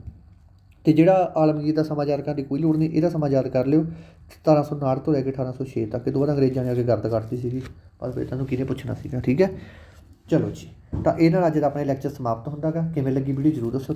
ਤੇ ਜਿਹੜਾ ਆਲਮਗੀਰ ਦਾ ਸਮਾਂ ਯਾਦ ਕਰਨ ਦੀ ਕੋਈ ਲੋੜ ਨਹੀਂ, ਇਹਦਾ ਸਮਾਂ ਯਾਦ ਕਰ ਲਿਓ 1759 ਤੋਂ ਲੈ ਕੇ 1806 ਤੱਕ, ਇਹ ਤੋਂ ਅੰਗਰੇਜ਼ਾਂ ਨੇ ਆ ਕੇ ਗਰਦ ਕਰਤੀ ਸੀਗੀ। ਬਸ ਫਿਰ ਤੁਹਾਨੂੰ ਕਿਹਨੇ ਪੁੱਛਣਾ ਸੀਗਾ, ਠੀਕ ਹੈ? ਚਲੋ ਜੀ, ਤਾਂ ਇਹ ਨਾਲ ਅੱਜ ਦਾ ਆਪਣਾ ਲੈਕਚਰ ਸਮਾਪਤ ਹੁੰਦਾ ਗਾ ਕਿਵੇਂ ਲੱਗੀ ਵੀਡੀਓ ਜ਼ਰੂਰ ਦੱਸੋ।